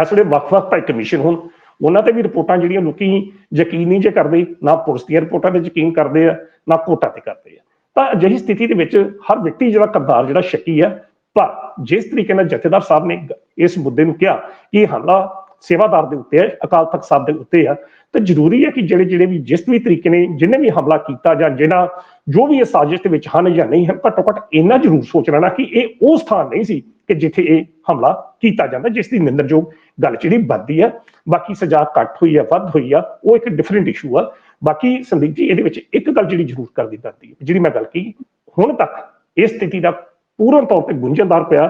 ਇਸ ਵੇਲੇ ਵੱਖ-ਵੱਖ ਭਾਈ ਕਮਿਸ਼ਨ ਹੁਣ, ਉਹਨਾਂ ਤੇ ਵੀ ਰਿਪੋਰਟਾਂ ਜਿਹੜੀਆਂ ਲੋਕੀ ਯਕੀਨ ਨਹੀਂ ਜੇ ਕਰਦੇ, ਨਾ ਪੁਲਿਸ ਦੀਆਂ ਰਿਪੋਰਟਾਂ ਤੇ ਯਕੀਨ ਕਰਦੇ ਆ, ਨਾ ਕੋਰਟਾਂ ਤੇ ਕਰਦੇ ਆ। ਤਾਂ ਅਜਿਹੀ ਸਥਿਤੀ ਦੇ ਵਿੱਚ ਹਰ ਵਿਅਕਤੀ ਜਿਹੜਾ ਕਰਦਾਰ ਜਿਹੜਾ ਸ਼ੱਕੀ ਆ, ਪਰ ਜਿਸ ਤਰੀਕੇ ਨਾਲ ਜਥੇਦਾਰ ਸਾਹਿਬ ਨੇ ਇਸ ਮੁੱਦੇ ਨੂੰ ਕਿਹਾ ਕਿ ਇਹ ਹਮਲਾ ਸੇਵਾਦਾਰ ਦੇ ਉੱਤੇ ਹੈ, ਅਕਾਲ ਤਖਤ ਸਾਹਿਬ ਦੇ ਉੱਤੇ ਆ ਤਾਂ ਜ਼ਰੂਰੀ ਹੈ ਕਿ ਜਿਹੜੇ ਜਿਹੜੇ ਵੀ ਜਿਸ ਵੀ ਤਰੀਕੇ ਨੇ ਜਿਹਨੇ ਵੀ ਹਮਲਾ ਕੀਤਾ ਜਾਂ ਜਿਹਨਾਂ ਜੋ ਵੀ ਇਹ ਸਾਜ਼ਿਸ਼ ਦੇ ਵਿੱਚ ਹਨ ਜਾਂ ਨਹੀਂ ਹਨ, ਘੱਟੋ ਘੱਟ ਇੰਨਾ ਜ਼ਰੂਰ ਸੋਚ ਨਾ ਕਿ ਇਹ ਉਹ ਸਥਾਨ ਨਹੀਂ ਸੀ ਕਿ ਜਿੱਥੇ ਇਹ ਹਮਲਾ ਕੀਤਾ ਜਾਂਦਾ, ਜਿਸ ਦੀ ਨਿੰਦਰਯੋਗ ਗੱਲ ਜਿਹੜੀ ਵੱਧਦੀ ਆ ਬਾਕੀ ਸਜ਼ਾ ਘੱਟ ਹੋਈ ਹੈ, ਵੱਧ ਹੋਈ ਆ, ਉਹ ਇੱਕ ਡਿਫਰੈਂਟ ਇਸ਼ੂ ਆ। ਬਾਕੀ ਸੰਦੀਪ ਜੀ, ਇਹਦੇ ਵਿੱਚ ਇੱਕ ਗੱਲ ਜਿਹੜੀ ਜ਼ਰੂਰ ਕਰਦੀ ਕਰਦੀ ਹੈ, ਜਿਹੜੀ ਮੈਂ ਗੱਲ ਕੀ ਹੁਣ ਤੱਕ ਇਸ ਸਥਿਤੀ ਦਾ ਪੂਰਨ ਤੌਰ ਤੇ ਗੁੰਝਲਦਾਰ ਪਿਆ।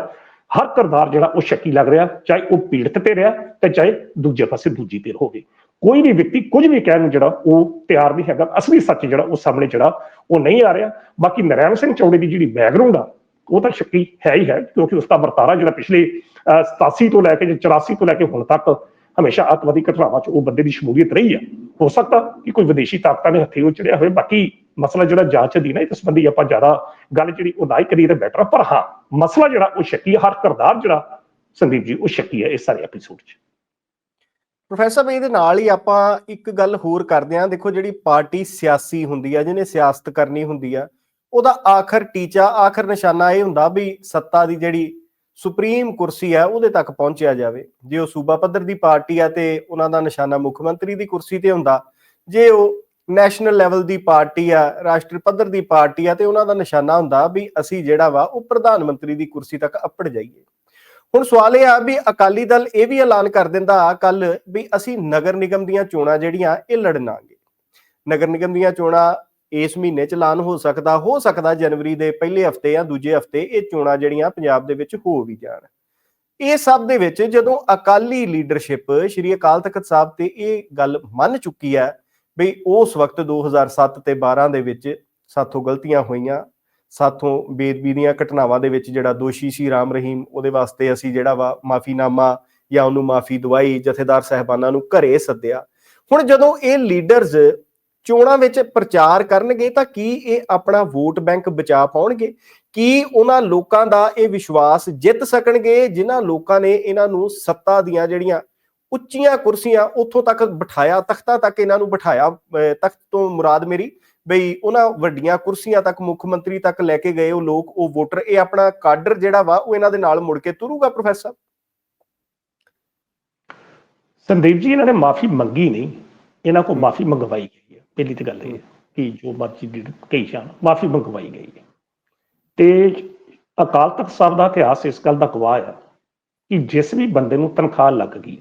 ਹਰ ਕਰਦਾਰ ਜਿਹੜਾ ਉਹ ਸ਼ੱਕੀ ਲੱਗ ਰਿਹਾ ਚਾਹੇ ਉਹ ਪੀੜਤ ਤੇ ਰਿਹਾ ਤੇ ਚਾਹੇ ਦੂਜੇ ਪਾਸੇ ਦੂਜੀ ਧਿਰ ਹੋਵੇ ਕੋਈ ਵੀ ਵਿਅਕਤੀ ਕੁਝ ਵੀ ਕਹਿਣ ਨੂੰ ਜਿਹੜਾ ਉਹ ਤਿਆਰ ਨਹੀਂ ਹੈਗਾ ਅਸਲੀ ਸੱਚ ਜਿਹੜਾ ਉਹ ਸਾਹਮਣੇ ਜਿਹੜਾ ਉਹ ਨਹੀਂ ਆ ਰਿਹਾ। ਬਾਕੀ ਨਰੈਣ ਸਿੰਘ ਚੌੜੇ ਦੀ ਜਿਹੜੀ ਬੈਕਗ੍ਰਾਉਂਡ ਆ ਉਹ ਤਾਂ ਸ਼ੱਕੀ ਹੈ ਹੀ ਹੈ ਕਿਉਂਕਿ ਉਸ ਦਾ ਵਰਤਾਰਾ ਜਿਹੜਾ ਪਿਛਲੇ ਅਹ, 87 ਤੋਂ ਲੈ ਕੇ ਜਾਂ 84 ਤੋਂ ਲੈ ਕੇ ਹੁਣ ਤੱਕ ਹਮੇਸ਼ਾ ਅੱਤਵਾਦੀ ਘਟਨਾਵਾਂ 'ਚ ਉਹ ਬੰਦੇ ਦੀ ਸ਼ਮੂਲੀਅਤ ਰਹੀ ਆ। ਹੋ ਸਕਦਾ ਕਿ ਕੋਈ ਵਿਦੇਸ਼ੀ ਤਾਕਤਾਂ ਨੇ ਹੱਥੀ ਉਹ ਹੋਵੇ। ਬਾਕੀ ਮਸਲਾ ਜਿਹੜਾ ਜਾਂਚ ਦੀ ਨਾ, ਇਸ ਸੰਬੰਧੀ ਆਪਾਂ ਜ਼ਿਆਦਾ ਗੱਲ ਜਿਹੜੀ ਉਹ ਨਾ ਹੀ ਕਰੀਏ ਤਾਂ ਬੈਟਰ ਪਰ ਹਾਂ, ਮਸਲਾ ਜਿਹੜਾ ਉਹ ਸ਼ੱਕੀ ਹਰ ਕਰਦਾਰ ਜਿਹੜਾ ਸੰਦੀਪ ਜੀ, ਉਹ ਸ਼ੱਕੀ ਹੈ ਇਸ ਸਾਰੇ ਐਪੀਸੋਡ 'ਚ।
ਪ੍ਰੋਫੈਸਰ ਸਾਹਿਬ ਇਹਦੇ ਨਾਲ ਹੀ ਆਪਾਂ ਇੱਕ ਗੱਲ ਹੋਰ ਕਰਦੇ ਹਾਂ। ਦੇਖੋ, ਜਿਹੜੀ ਪਾਰਟੀ ਸਿਆਸੀ ਹੁੰਦੀ ਆ, ਜਿਹਨੇ ਸਿਆਸਤ ਕਰਨੀ ਹੁੰਦੀ ਆ, ਉਹਦਾ ਆਖਰ ਟੀਚਾ, ਆਖਰ ਨਿਸ਼ਾਨਾ ਇਹ ਹੁੰਦਾ ਵੀ ਸੱਤਾ ਦੀ ਜਿਹੜੀ ਸੁਪਰੀਮ ਕੁਰਸੀ ਆ ਉਹਦੇ ਤੱਕ ਪਹੁੰਚਿਆ ਜਾਵੇ। ਜੇ ਉਹ ਸੂਬਾ ਪੱਧਰ ਦੀ ਪਾਰਟੀ ਆ ਤੇ ਉਹਨਾਂ ਦਾ ਨਿਸ਼ਾਨਾ ਮੁੱਖ ਮੰਤਰੀ ਦੀ ਕੁਰਸੀ ਤੇ ਹੁੰਦਾ, ਜੇ ਉਹ ਨੈਸ਼ਨਲ ਲੈਵਲ ਦੀ ਪਾਰਟੀ ਆ ਰਾਸ਼ਟਰੀ ਪੱਧਰ ਦੀ ਪਾਰਟੀ ਆ ਤੇ ਉਹਨਾਂ ਦਾ ਨਿਸ਼ਾਨਾ ਹੁੰਦਾ ਵੀ ਅਸੀਂ ਜਿਹੜਾ ਵਾ ਉਹ ਪ੍ਰਧਾਨ ਮੰਤਰੀ ਦੀ ਕੁਰਸੀ ਤੱਕ ਅੱਪੜ ਜਾਈਏ। ਹੁਣ ਸਵਾਲ ਇਹ ਆ ਵੀ ਅਕਾਲੀ ਦਲ ਇਹ ਵੀ ਐਲਾਨ ਕਰ ਦਿੰਦਾ ਕੱਲ ਵੀ ਅਸੀਂ ਨਗਰ ਨਿਗਮ ਦੀਆਂ ਚੋਣਾਂ ਜਿਹੜੀਆਂ ਇਹ ਲੜਨਾਂਗੇ। ਨਗਰ ਨਿਗਮ ਦੀਆਂ ਚੋਣਾਂ ਇਸ ਮਹੀਨੇ ਚ ਐਲਾਨ ਹੋ ਸਕਦਾ ਹੋ ਸਕਦਾ ਜਨਵਰੀ ਦੇ ਪਹਿਲੇ ਹਫ਼ਤੇ ਜਾਂ ਦੂਜੇ ਹਫ਼ਤੇ ਇਹ ਚੋਣਾਂ ਜਿਹੜੀਆਂ ਪੰਜਾਬ ਦੇ ਵਿੱਚ ਹੋ ਵੀ ਜਾਣ। ਇਹ ਸਭ ਦੇ ਵਿੱਚ ਜਦੋਂ ਅਕਾਲੀ ਲੀਡਰਸ਼ਿਪ ਸ਼੍ਰੀ ਅਕਾਲ ਤਖਤ ਸਾਹਿਬ ਤੇ ਇਹ ਗੱਲ ਮੰਨ ਚੁੱਕੀ ਹੈ ਵੀ ਉਸ ਵਕਤ 2007 ਤੇ 12 ਦੇ ਵਿੱਚ ਸਾਥੋਂ ਗਲਤੀਆਂ ਹੋਈਆਂ, ਸਾਥੋਂ ਬੇਦਬੀ ਦੀਆਂ ਘਟਨਾਵਾਂ ਦੇ ਵਿੱਚ ਜਿਹੜਾ ਦੋਸ਼ੀ ਸੀ ਰਾਮ ਰਹੀਮ, ਉਹਦੇ ਵਾਸਤੇ ਅਸੀਂ ਜਿਹੜਾ ਵਾ ਮਾਫੀਨਾਮਾ ਜਾਂ ਉਹਨੂੰ ਮਾਫੀ ਦਵਾਈ ਜਥੇਦਾਰ ਸਹਿਬਾਨਾਂ ਨੂੰ ਘਰੇ ਸੱਦਿਆ। ਹੁਣ ਜਦੋਂ ਇਹ ਲੀਡਰਸ ਚੋਣਾਂ ਵਿੱਚ ਪ੍ਰਚਾਰ ਕਰਨਗੇ ਤਾਂ ਕੀ ਇਹ ਆਪਣਾ ਵੋਟ ਬੈਂਕ ਬਚਾ ਪਾਉਣਗੇ? ਕੀ ਉਹਨਾਂ ਲੋਕਾਂ ਦਾ ਇਹ ਵਿਸ਼ਵਾਸ ਜਿੱਤ ਸਕਣਗੇ ਜਿਨ੍ਹਾਂ ਲੋਕਾਂ ਨੇ ਇਹਨਾਂ ਨੂੰ ਸੱਤਾ ਦੀਆਂ ਜਿਹੜੀਆਂ ਉੱਚੀਆਂ ਕੁਰਸੀਆਂ ਉੱਥੋਂ ਤੱਕ ਬਿਠਾਇਆ, ਤਖਤਾਂ ਤੱਕ ਇਹਨਾਂ ਨੂੰ ਬਿਠਾਇਆ ਤਖਤ ਤੋਂ ਮੁਰਾਦ ਮੇਰੀ ਬਈ ਉਹਨਾਂ ਵੱਡੀਆਂ ਕੁਰਸੀਆਂ ਤੱਕ ਮੁੱਖ ਮੰਤਰੀ ਤੱਕ ਲੈ ਕੇ ਗਏ ਉਹ ਲੋਕ, ਉਹ ਵੋਟਰ, ਇਹ ਆਪਣਾ ਕਾਡਰ ਜਿਹੜਾ ਵਾ ਉਹ ਇਹਨਾਂ ਦੇ ਨਾਲ ਮੁੜ ਕੇ ਤੁਰੂਗਾ ਪ੍ਰੋਫੈਸਰ?
ਸੰਦੀਪ ਜੀ, ਇਹਨਾਂ ਨੇ ਮਾਫੀ ਮੰਗੀ ਨਹੀਂ, ਇਹਨਾਂ ਕੋਲ ਮਾਫੀ ਮੰਗਵਾਈ ਪਹਿਲੀ ਤਾਂ ਗੱਲ ਇਹ ਹੈ ਕਿ ਜੋ ਮਰਜ਼ੀ ਦੀ ਕਹੀ ਜਾਣ, ਮਾਫੀ ਮੰਗਵਾਈ ਗਈ ਹੈ। ਤੇ ਅਕਾਲ ਤਖਤ ਸਾਹਿਬ ਦਾ ਇਤਿਹਾਸ ਇਸ ਗੱਲ ਦਾ ਗਵਾਹ ਆ ਕਿ ਜਿਸ ਵੀ ਬੰਦੇ ਨੂੰ ਤਨਖਾਹ ਲੱਗ ਗਈ,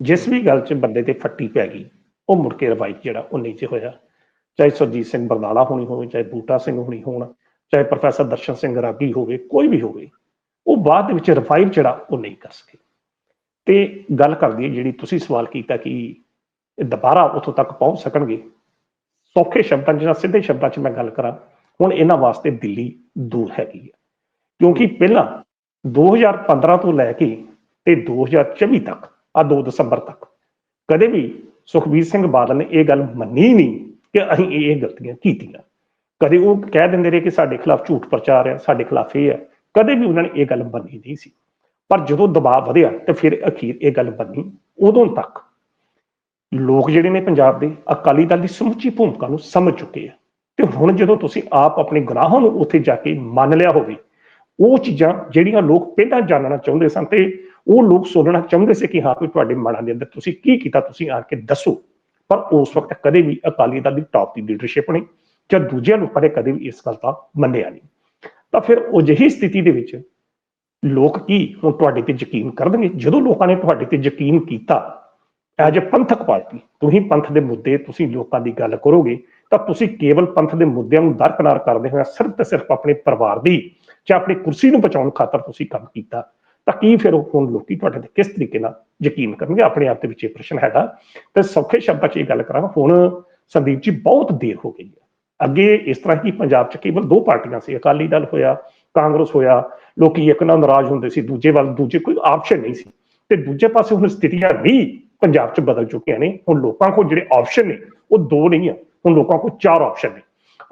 ਜਿਸ ਵੀ ਗੱਲ 'ਚ ਬੰਦੇ ਤੇ ਫੱਟੀ ਪੈ ਗਈ, ਉਹ ਮੁੜ ਕੇ ਰਵਾਇਤ ਜਿਹੜਾ ਉਹ ਨੀਚੇ ਹੋਇਆ। ਚਾਹੇ ਸੁਰਜੀਤ ਸਿੰਘ ਬਰਨਾਲਾ ਹੋਣੀ ਹੋਵੇ, ਚਾਹੇ ਬੂਟਾ ਸਿੰਘ ਹੋਣੀ ਹੋਣ, ਚਾਹੇ ਪ੍ਰੋਫੈਸਰ ਦਰਸ਼ਨ ਸਿੰਘ ਰਾਗੀ ਹੋਵੇ, ਕੋਈ ਵੀ ਹੋਵੇ, ਉਹ ਬਾਅਦ ਦੇ ਵਿੱਚ ਰਿਵਾਈਵ ਜਿਹੜਾ ਉਹ ਨਹੀਂ ਕਰ ਸਕੇ। ਤੇ ਗੱਲ ਕਰਦੀ ਹੈ ਜਿਹੜੀ ਤੁਸੀਂ ਸਵਾਲ ਕੀਤਾ ਕਿ ਇਹ ਦੁਬਾਰਾ ਉੱਥੋਂ ਤੱਕ ਪਹੁੰਚ ਸਕਣਗੇ ਸੌਖੇ ਸ਼ਬਦਾਂ 'ਚ ਜਾਂ ਸਿੱਧੇ ਸ਼ਬਦਾਂ 'ਚ ਮੈਂ ਗੱਲ ਕਰਾਂ, ਹੁਣ ਇਹਨਾਂ ਵਾਸਤੇ ਦਿੱਲੀ ਦੂਰ ਹੈਗੀ ਹੈ। ਕਿਉਂਕਿ ਪਹਿਲਾਂ 2015 ਤੋਂ ਲੈ ਕੇ ਤੇ 2024 ਤੱਕ ਆ 2 ਦਸੰਬਰ ਤੱਕ, ਕਦੇ ਵੀ ਸੁਖਬੀਰ ਸਿੰਘ ਬਾਦਲ ਨੇ ਇਹ ਗੱਲ ਮੰਨੀ ਨਹੀਂ ਕਿ ਅਸੀਂ ਇਹ ਇਹ ਗਲਤੀਆਂ ਕੀਤੀਆਂ। ਕਦੇ ਉਹ ਕਹਿ ਦਿੰਦੇ ਰਹੇ ਕਿ ਸਾਡੇ ਖਿਲਾਫ ਝੂਠ ਪ੍ਰਚਾਰ ਹੈ, ਸਾਡੇ ਖਿਲਾਫ ਇਹ ਹੈ। ਕਦੇ ਵੀ ਉਹਨਾਂ ਨੇ ਇਹ ਗੱਲ ਮੰਨੀ ਨਹੀਂ ਸੀ। ਪਰ ਜਦੋਂ ਦਬਾਅ ਵਧਿਆ ਤੇ ਫਿਰ ਅਖੀਰ ਇਹ ਗੱਲ ਬਣੀ, ਉਦੋਂ ਤੱਕ ਲੋਕ ਜਿਹੜੇ ਨੇ ਪੰਜਾਬ ਦੇ, ਅਕਾਲੀ ਦਲ ਦੀ ਸਮੁੱਚੀ ਭੂਮਿਕਾ ਨੂੰ ਸਮਝ ਚੁੱਕੇ ਆ। ਤੇ ਹੁਣ ਜਦੋਂ ਤੁਸੀਂ ਆਪ ਆਪਣੇ ਗੁਨਾਹਾਂ ਨੂੰ ਉੱਥੇ ਜਾ ਕੇ ਮੰਨ ਲਿਆ ਹੋਵੇ, ਉਹ ਚੀਜ਼ਾਂ ਜਿਹੜੀਆਂ ਲੋਕ ਪਹਿਲਾਂ ਜਾਣਨਾ ਚਾਹੁੰਦੇ ਸਨ ਤੇ ਉਹ ਲੋਕ ਸੁਣਨਾ ਚਾਹੁੰਦੇ ਸੀ ਕਿ ਹਾਂ ਕੋਈ ਤੁਹਾਡੇ ਮਨਾਂ ਦੇ ਅੰਦਰ ਤੁਸੀਂ ਕੀ ਕੀਤਾ, ਤੁਸੀਂ ਆ ਕੇ ਦੱਸੋ। ਪਰ ਉਸ ਵਕਤ ਕਦੇ ਵੀ ਅਕਾਲੀ ਦਲ ਦੀ ਟਾਪ ਦੀ ਲੀਡਰਸ਼ਿਪ ਨੇ ਜਾਂ ਦੂਜਿਆਂ ਲੋਕਾਂ ਨੇ ਕਦੇ ਵੀ ਇਸ ਗੱਲ ਦਾ ਮੰਨਿਆ ਨਹੀਂ। ਤਾਂ ਫਿਰ ਉਹ ਜਿਹੀ ਸਥਿਤੀ ਦੇ ਵਿੱਚ ਲੋਕ ਕੀ ਹੁਣ ਤੁਹਾਡੇ ਤੇ ਯਕੀਨ ਕਰਨਗੇ? ਜਦੋਂ ਲੋਕਾਂ ਨੇ ਤੁਹਾਡੇ ਤੇ ਯਕੀਨ ਕੀਤਾ ਐਜ ਅ ਪੰਥਕ ਪਾਰਟੀ, ਤੁਸੀਂ ਪੰਥ ਦੇ ਮੁੱਦੇ, ਤੁਸੀਂ ਲੋਕਾਂ ਦੀ ਗੱਲ ਕਰੋਗੇ, ਤਾਂ ਤੁਸੀਂ ਕੇਵਲ ਪੰਥ ਦੇ ਮੁੱਦਿਆਂ ਨੂੰ ਦਰਕਨਾਰ ਕਰਦੇ ਹੋਏ ਸਿਰਫ ਤੇ ਸਿਰਫ ਆਪਣੇ ਪਰਿਵਾਰ ਦੀ ਜਾਂ ਆਪਣੀ ਕੁਰਸੀ ਨੂੰ ਬਚਾਉਣ ਖਾਤਰ ਤੁਸੀਂ ਕੰਮ ਕੀਤਾ, ਤਾਂ ਕੀ ਫਿਰ ਉਹ ਹੁਣ ਲੋਕੀ ਤੁਹਾਡੇ ਤੇ ਕਿਸ ਤਰੀਕੇ ਨਾਲ ਯਕੀਨ ਕਰਨਗੇ? ਆਪਣੇ ਆਪ ਦੇ ਵਿੱਚ ਇਹ ਪ੍ਰਸ਼ਨ ਹੈਗਾ। ਤੇ ਸੌਖੇ ਸ਼ਬਦਾਂ 'ਚ ਇਹ ਗੱਲ ਕਰਾਂ ਹੁਣ ਸੰਦੀਪ ਜੀ, ਬਹੁਤ ਦੇਰ ਹੋ ਗਈ ਹੈ। ਅੱਗੇ ਇਸ ਤਰ੍ਹਾਂ ਹੀ ਪੰਜਾਬ 'ਚ ਕੇਵਲ ਦੋ ਪਾਰਟੀਆਂ ਸੀ, ਅਕਾਲੀ ਦਲ ਹੋਇਆ, ਕਾਂਗਰਸ ਹੋਇਆ, ਲੋਕੀ ਇੱਕ ਨਾਲ ਨਾਰਾਜ਼ ਹੁੰਦੇ ਸੀ, ਦੂਜੇ ਵੱਲ, ਦੂਜੇ ਕੋਈ ਆਪਸ਼ਨ ਨਹੀਂ ਸੀ। ਤੇ ਦੂਜੇ ਪਾਸੇ ਹੁਣ ਸਥਿਤੀਆਂ ਵੀ ਪੰਜਾਬ 'ਚ ਬਦਲ ਚੁੱਕੀਆਂ ਨੇ, ਹੁਣ ਲੋਕਾਂ ਕੋਲ ਜਿਹੜੇ ਆਪਸ਼ਨ ਨੇ, ਉਹ ਦੋ ਨਹੀਂ ਆ ਹੁਣ ਲੋਕਾਂ ਕੋਲ ਚਾਰ ਆਪਸ਼ਨ ਨੇ।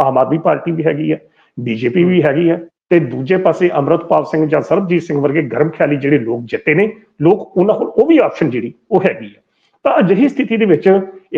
ਆਮ ਆਦਮੀ ਪਾਰਟੀ ਵੀ ਹੈਗੀ ਆ, ਬੀਜੇਪੀ ਵੀ ਹੈਗੀ ਆ, ਤੇ ਦੂਜੇ ਪਾਸੇ ਅਮਰਤਪਾਲ ਸਿੰਘ ਜਾਂ ਸਰਬਜੀਤ ਸਿੰਘ ਵਰਗੇ ਗਰਮ ਖਿਆਲੀ ਜਿਹੜੇ ਲੋਕ ਜਿੱਤੇ ਨੇ, ਲੋਕ ਉਹਨਾਂ ਕੋਲ ਉਹ ਵੀ ਆਪਸ਼ਨ ਜਿਹੜੀ, ਉਹ ਹੈਗੀ ਆ। ਤਾਂ ਅਜਿਹੀ ਸਥਿਤੀ ਦੇ ਵਿੱਚ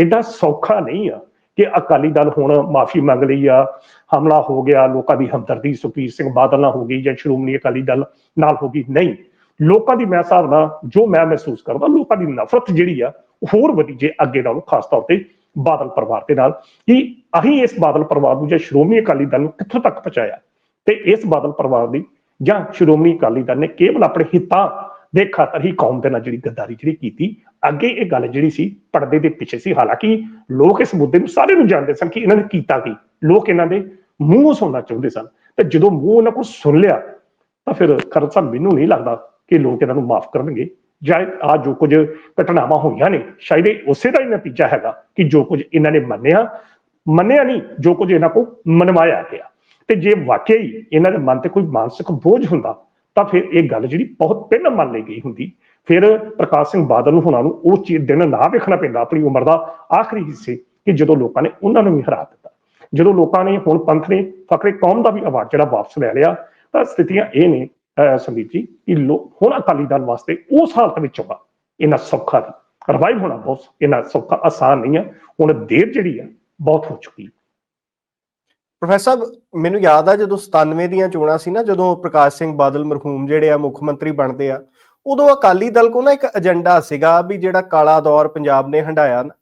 ਐਡਾ ਸੌਖਾ ਨਹੀਂ ਆ ਕਿ ਅਕਾਲੀ ਦਲ ਹੁਣ ਮਾਫੀ ਮੰਗ ਲਈ ਆ, ਹਮਲਾ ਹੋ ਗਿਆ, ਲੋਕਾਂ ਦੀ ਹਮਦਰਦੀ ਸੁਖਬੀਰ ਸਿੰਘ ਬਾਦਲ ਨਾਲ ਹੋ ਗਈ ਜਾਂ ਸ਼੍ਰੋਮਣੀ ਅਕਾਲੀ ਦਲ ਨਾਲ ਹੋ ਗਈ। ਨਹੀਂ ਲੋਕਾਂ ਦੀ ਮੈਂ ਹਿਸਾਬ ਨਾਲ ਜੋ ਮੈਂ ਮਹਿਸੂਸ ਕਰਦਾ, ਲੋਕਾਂ ਦੀ ਨਫ਼ਰਤ ਜਿਹੜੀ ਆ, ਉਹ ਹੋਰ ਵਧੀ ਜੇ ਅੱਗੇ ਨਾਲੋਂ, ਖਾਸ ਤੌਰ ਤੇ ਬਾਦਲ ਪਰਿਵਾਰ ਦੇ ਨਾਲ। ਕਿ ਅਸੀਂ ਇਸ ਬਾਦਲ ਪਰਿਵਾਰ ਨੂੰ ਜਾਂ ਸ਼੍ਰੋਮਣੀ ਅਕਾਲੀ ਦਲ ਨੂੰ ਕਿੱਥੋਂ ਤੱਕ ਪਹੁੰਚਾਇਆ? ਤੇ ਇਸ ਬਾਦਲ ਪਰਿਵਾਰ ਦੀ ਜਾਂ ਸ਼੍ਰੋਮਣੀ ਅਕਾਲੀ ਦਲ ਨੇ ਕੇਵਲ ਆਪਣੇ ਹਿੱਤਾਂ ਦੇ ਖਾਤਰ ਹੀ ਕੌਮ ਦੇ ਨਾਲ ਜਿਹੜੀ ਗੱਦਾਰੀ ਜਿਹੜੀ ਕੀਤੀ, ਅੱਗੇ ਇਹ ਗੱਲ ਜਿਹੜੀ ਸੀ, ਪਰਦੇ ਦੇ ਪਿੱਛੇ ਸੀ। ਹਾਲਾਂਕਿ ਲੋਕ ਇਸ ਮੁੱਦੇ ਨੂੰ ਸਾਰੇ ਨੂੰ ਜਾਣਦੇ ਸਨ ਕਿ ਇਹਨਾਂ ਨੇ ਕੀਤਾ ਕੀ। ਲੋਕ ਇਹਨਾਂ ਦੇ ਮੂੰਹ ਸੁਣਨਾ ਚਾਹੁੰਦੇ ਸਨ। ਤੇ ਜਦੋਂ ਮੂੰਹ ਉਹਨਾਂ ਕੋਲ ਸੁਣ ਲਿਆ, ਤਾਂ ਫਿਰ ਖਰਚਾ ਮੈਨੂੰ ਨਹੀਂ ਲੱਗਦਾ। ਕਿ ਲੋਕ ਇਹਨਾਂ ਨੂੰ ਮਾਫ ਕਰਨਗੇ। ਜਾਂ ਆ ਜੋ ਕੁਝ ਘਟਨਾਵਾਂ ਹੋਈਆਂ ਨੇ, ਸ਼ਾਇਦ ਇਹ ਉਸੇ ਦਾ ਹੀ ਨਤੀਜਾ ਹੈਗਾ ਕਿ ਜੋ ਕੁਝ ਇਹਨਾਂ ਨੇ ਮੰਨਿਆ ਮੰਨਿਆ ਨਹੀਂ, ਜੋ ਕੁਝ ਇਹਨਾਂ ਕੋ ਮਨਵਾਇਆ ਗਿਆ। ਤੇ ਜੇ ਵਾਕਈ ਇਹਨਾਂ ਦੇ ਮਨ ਤੇ ਕੋਈ ਮਾਨਸਿਕ ਬੋਝ ਹੁੰਦਾ, ਤਾਂ ਫਿਰ ਇਹ ਗੱਲ ਜਿਹੜੀ ਬਹੁਤ ਪਹਿਲਾਂ ਮੰਨ ਲਈ ਗਈ ਹੁੰਦੀ। ਫਿਰ ਪ੍ਰਕਾਸ਼ ਸਿੰਘ ਬਾਦਲ ਨੂੰ ਹੁਣਾਂ ਨੂੰ ਉਹ ਚੀਜ਼ ਦਿਨ ਨਾ ਵੇਖਣਾ ਪੈਂਦਾ, ਆਪਣੀ ਉਮਰ ਦਾ ਆਖਰੀ ਹਿੱਸੇ ਕਿ ਜਦੋਂ ਲੋਕਾਂ ਨੇ ਉਹਨਾਂ ਨੂੰ ਵੀ ਹਰਾ ਦਿੱਤਾ। ਜਦੋਂ ਲੋਕਾਂ ਨੇ ਹੁਣ ਪੰਥ ਨੇ ਫਕਰੇ ਕੌਮ ਦਾ ਵੀ ਅਵਾਰਡ ਜਿਹੜਾ ਵਾਪਸ ਲੈ ਲਿਆ, ਤਾਂ ਸਥਿਤੀਆਂ ਇਹ ਨੇ ਸੰਦੀਪ ਜੀ, ਕਿ ਹੁਣ ਅਕਾਲੀ ਦਲ ਵਾਸਤੇ ਉਸ ਹਾਲਤ ਵਿੱਚ ਹੋਗਾ ਇਹਨਾਂ ਸੌਖਾ ਨਹੀਂ। ਰਿਵਾਈਵ ਹੋਣਾ ਬਹੁਤ ਇਹਨਾਂ ਸੌਖਾ, ਆਸਾਨ ਨਹੀਂ ਹੈ। ਹੁਣ ਦੇਰ ਜਿਹੜੀ ਹੈ, ਬਹੁਤ ਹੋ ਚੁੱਕੀ ਹੈ।
ਪ੍ਰੋਫੈਸਰ ਸਾਹਿਬ, ਮੈਨੂੰ ਯਾਦ ਆ ਜਦੋਂ 97 ਦੀਆਂ ਚੋਣਾਂ ਸੀ ਨਾ, ਜਦੋਂ ਪ੍ਰਕਾਸ਼ ਸਿੰਘ ਬਾਦਲ ਮਰਹੂਮ ਜਿਹੜੇ ਆ, ਮੁੱਖ ਮੰਤਰੀ ਬਣਦੇ ਆ, ਉਦੋਂ ਅਕਾਲੀ ਦਲ ਕੋ ਨਾ ਇੱਕ ਏਜੰਡਾ ਸੀਗਾ ਵੀ ਜਿਹੜਾ ਕਾਲਾ ਦੌਰ ਪੰਜਾਬ ਨੇ ਹੰਡਾਇਆ ਨਾ,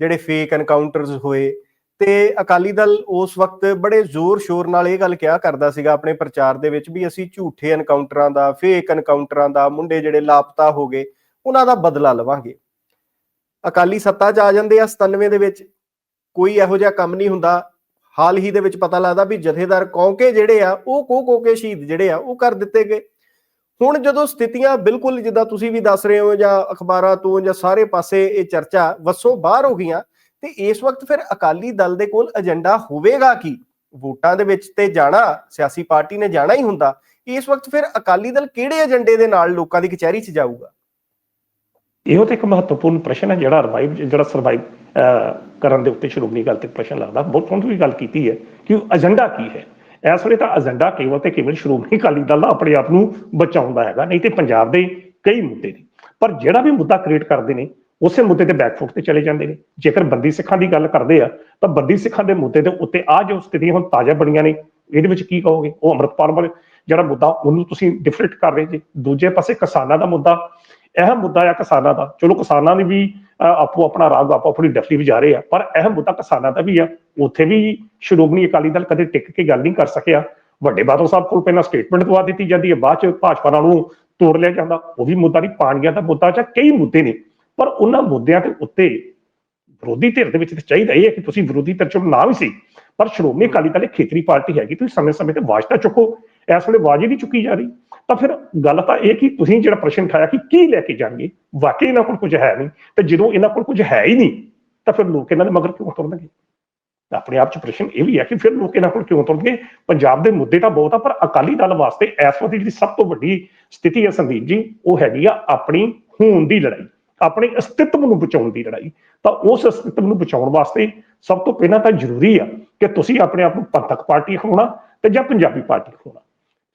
ਜਿਹੜੇ ਫੇਕ ਐਨਕਾਊਂਟਰਸ ਹੋਏ ਤੇ ਅਕਾਲੀ ਦਲ ਉਸ ਵਕਤ ਬੜੇ ਜ਼ੋਰ ਸ਼ੋਰ ਨਾਲ ਇਹ ਗੱਲ ਕਿਹਾ ਕਰਦਾ ਸੀਗਾ ਆਪਣੇ ਪ੍ਰਚਾਰ ਦੇ ਵਿੱਚ ਵੀ ਅਸੀਂ ਝੂਠੇ ਐਨਕਾਊਂਟਰਾਂ ਦਾ ਫੇਕ ਐਨਕਾਊਂਟਰਾਂ ਦਾ, ਮੁੰਡੇ ਜਿਹੜੇ ਲਾਪਤਾ ਹੋ ਗਏ, ਉਹਨਾਂ ਦਾ ਬਦਲਾ ਲਵਾਂਗੇ। ਅਕਾਲੀ ਸੱਤਾ 'ਚ ਆ ਜਾਂਦੇ ਆ 97 ਦੇ ਵਿੱਚ ਕੋਈ ਇਹੋ ਜਿਹਾ ਕੰਮ ਨਹੀਂ ਹੁੰਦਾ। ਹਾਲ ਹੀ ਦੇ ਵਿੱਚ ਪਤਾ ਲੱਗਦਾ ਵੀ ਜਥੇਦਾਰ ਕੌਂਕੇ ਜਿਹੜੇ ਆ, ਉਹ ਕੋ ਕੋ ਕੇ ਸ਼ਹੀਦ ਜਿਹੜੇ ਆ, ਉਹ ਕਰ ਦਿੱਤੇ ਗਏ। ਹੁਣ ਜਦੋਂ ਸਥਿਤੀਆਂ ਬਿਲਕੁਲ ਜਿੱਦਾਂ ਤੁਸੀਂ ਵੀ ਦੱਸ ਰਹੇ ਹੋ ਜਾਂ ਅਖਬਾਰਾਂ ਤੋਂ ਜਾਂ ਸਾਰੇ ਪਾਸੇ ਇਹ ਚਰਚਾ ਵਸੋਂ ਬਾਹਰ ਹੋ ਗਈਆਂ ਤੇ ਇਸ ਵਕਤ ਫਿਰ ਅਕਾਲੀ ਦਲ ਦੇ ਕੋਲ ਏਜੰਡਾ ਹੋਵੇਗਾ ਕੀ? ਵੋਟਾਂ ਦੇ ਵਿੱਚ ਤੇ ਜਾਣਾ, ਸਿਆਸੀ ਪਾਰਟੀ ਨੇ ਜਾਣਾ ਹੀ ਹੁੰਦਾ, ਇਸ ਵਕਤ ਫਿਰ ਅਕਾਲੀ ਦਲ ਕਿਹੜੇ ਏਜੰਡੇ ਦੇ ਨਾਲ ਲੋਕਾਂ ਦੀ ਕਚਹਿਰੀ 'ਚ ਜਾਊਗਾ?
ਇਹੋ ਤੇ ਇੱਕ ਮਹੱਤਵਪੂਰਨ ਪ੍ਰਸ਼ਨ ਹੈ ਜਿਹੜਾ ਰਿਵਾਈਵ ਜਿਹੜਾ ਸਰਵਾਈਵ ਕਰਨ ਦੇ ਉੱਤੇ ਸ਼੍ਰੋਮਣੀ ਗੱਲ ਤੇ ਪ੍ਰਸ਼ਨ ਲੱਗਦਾ। ਬਹੁਤ ਸੋਹਣੀ ਵੀ ਗੱਲ ਕੀਤੀ ਹੈ ਕਿ ਏਜੰਡਾ ਕੀ ਹੈ। ਇਸ ਵੇਲੇ ਤਾਂ ਏਜੰਡਾ ਕੇਵਲ ਤੇ ਕੇਵਲ ਸ਼੍ਰੋਮਣੀ ਅਕਾਲੀ ਦਲ ਦਾ ਆਪਣੇ ਆਪ ਨੂੰ ਬਚਾਉਂਦਾ ਹੈਗਾ, ਨਹੀਂ ਤੇ ਪੰਜਾਬ ਦੇ ਕਈ ਮੁੱਦੇ ਨੇ। ਪਰ ਜਿਹੜਾ ਵੀ ਮੁੱਦਾ ਕ੍ਰੀਏਟ ਕਰਦੇ ਨੇ ਉਸੇ ਮੁੱਦੇ ਤੇ ਬੈਕਫੁੱਟ ਤੇ ਚਲੇ ਜਾਂਦੇ ਨੇ। ਜੇਕਰ ਬੰਦੀ ਸਿੱਖਾਂ ਦੀ ਗੱਲ ਕਰਦੇ ਆ, ਤਾਂ ਬੰਦੀ ਸਿੱਖਾਂ ਦੇ ਮੁੱਦੇ ਦੇ ਉੱਤੇ ਆ ਜੋ ਸਥਿਤੀਆਂ ਹੁਣ ਤਾਜ਼ਾ ਬਣੀਆਂ ਨੇ, ਇਹਦੇ ਵਿੱਚ ਕੀ ਕਹੋਗੇ? ਉਹ ਅੰਮ੍ਰਿਤਪਾਲ ਵਾਲੇ, ਜਿਹੜਾ ਮੁੱਦਾ ਉਹਨੂੰ ਤੁਸੀਂ ਡਿਫਰੈਂਟ ਕਰ ਰਹੇ ਜੀ। ਦੂਜੇ ਪਾਸੇ ਕਿਸਾਨਾਂ ਦਾ ਮੁੱਦਾ, ਇਹ ਮੁੱਦਾ ਆ ਕਿਸਾਨਾਂ ਦਾ। ਚਲੋ ਕਿਸਾਨਾਂ ਨੇ ਵੀ ਆਪੋ ਆਪਣਾ ਰਾਗ ਆਪੋ ਆਪਣੀ ਡਫਲੀ ਵੀ ਜਾ ਰਹੇ ਆ, ਪਰ ਇਹ ਮੁੱਦਾ ਕਿਸਾਨਾਂ ਦਾ ਵੀ ਆ। ਉੱਥੇ ਵੀ ਸ਼੍ਰੋਮਣੀ ਅਕਾਲੀ ਦਲ ਕਦੇ ਟਿਕ ਕੇ ਗੱਲ ਨਹੀਂ ਕਰ ਸਕਿਆ। ਵੱਡੇ ਬਾਦਲ ਸਾਹਿਬ ਕੋਲ ਪਹਿਲਾਂ ਸਟੇਟਮੈਂਟ ਦਵਾ ਦਿੱਤੀ ਜਾਂਦੀ ਹੈ ਬਾਅਦ ਚ ਭਾਜਪਾ ਨਾਲ ਨੂੰ ਤੋੜ ਲਿਆ ਜਾਂਦਾ। ਉਹ ਵੀ ਮੁੱਦਾ ਨਹੀਂ, ਪਾਣੀਆਂ ਦਾ ਮੁੱਦਾ ਚ ਕਈ ਮੁੱਦੇ ਨੇ। ਪਰ ਉਹਨਾਂ ਮੁੱਦਿਆਂ ਦੇ ਉੱਤੇ ਵਿਰੋਧੀ ਧਿਰ ਦੇ ਵਿੱਚ ਤਾਂ ਚਾਹੀਦਾ ਇਹ ਹੈ ਕਿ ਤੁਸੀਂ ਵਿਰੋਧੀ ਧਿਰ ਚੋਂ ਨਾ ਵੀ ਸੀ ਪਰ ਸ਼੍ਰੋਮਣੀ ਅਕਾਲੀ ਦਲ ਇੱਕ ਖੇਤਰੀ ਪਾਰਟੀ ਹੈਗੀ ਤੁਸੀਂ ਸਮੇਂ-ਸਮੇਂ ਤੇ ਆਵਾਜ਼ ਤਾਂ ਚੁੱਕੋ ਇਸ ਵੇਲੇ ਆਵਾਜ਼ ਹੀ ਨਹੀਂ ਚੁੱਕੀ ਜਾ ਰਹੀ। ਤਾਂ ਫਿਰ ਗੱਲ ਤਾਂ ਇਹ ਕਿ ਤੁਸੀਂ ਜਿਹੜਾ ਪ੍ਰਸ਼ਨ ਉਠਾਇਆ ਕਿ ਕੀ ਲੈ ਕੇ ਜਾਣਗੇ ਵਾਕਈ ਇਹਨਾਂ ਕੋਲ ਕੁਝ ਹੈ ਨਹੀਂ ਤੇ ਜਦੋਂ ਇਹਨਾਂ ਕੋਲ ਕੁਝ ਹੈ ਹੀ ਨਹੀਂ ਤਾਂ ਫਿਰ ਲੋਕ ਇਹਨਾਂ ਦੇ ਮਗਰ ਕਿਉਂ ਤੁਰਨਗੇ? ਆਪਣੇ ਆਪ ਚ ਪ੍ਰਸ਼ਨ ਇਹ ਵੀ ਹੈ ਕਿ ਫਿਰ ਲੋਕ ਇਹਨਾਂ ਕੋਲ ਕਿਉਂ ਤੁਰਨਗੇ? ਪੰਜਾਬ ਦੇ ਮੁੱਦੇ ਤਾਂ ਬਹੁਤ ਆ ਪਰ ਅਕਾਲੀ ਦਲ ਵਾਸਤੇ ਇਸ ਵਕਤ ਜਿਹੜੀ ਸਭ ਤੋਂ ਵੱਡੀ ਸਥਿਤੀ ਹੈ ਸੰਦੀਪ ਜੀ ਉਹ ਹੈਗੀ ਆ ਆਪਣੀ ਹੋਣ ਦੀ ਲੜਾਈ। ਆਪਣੇ ਅਸਤਿਤਵ ਨੂੰ ਬਚਾਉਣ ਦੀ ਲੜਾਈ। ਤਾਂ ਉਸ ਅਸਤਿਤਵ ਨੂੰ ਬਚਾਉਣ ਵਾਸਤੇ ਸਭ ਤੋਂ ਪਹਿਲਾਂ ਤਾਂ ਜ਼ਰੂਰੀ ਆ ਕਿ ਤੁਸੀਂ ਆਪਣੇ ਆਪ ਨੂੰ ਪੰਥਕ ਪਾਰਟੀ ਹੋਣਾ ਤੇ ਜਾਂ ਪੰਜਾਬੀ ਪਾਰਟੀ ਹੋਣਾ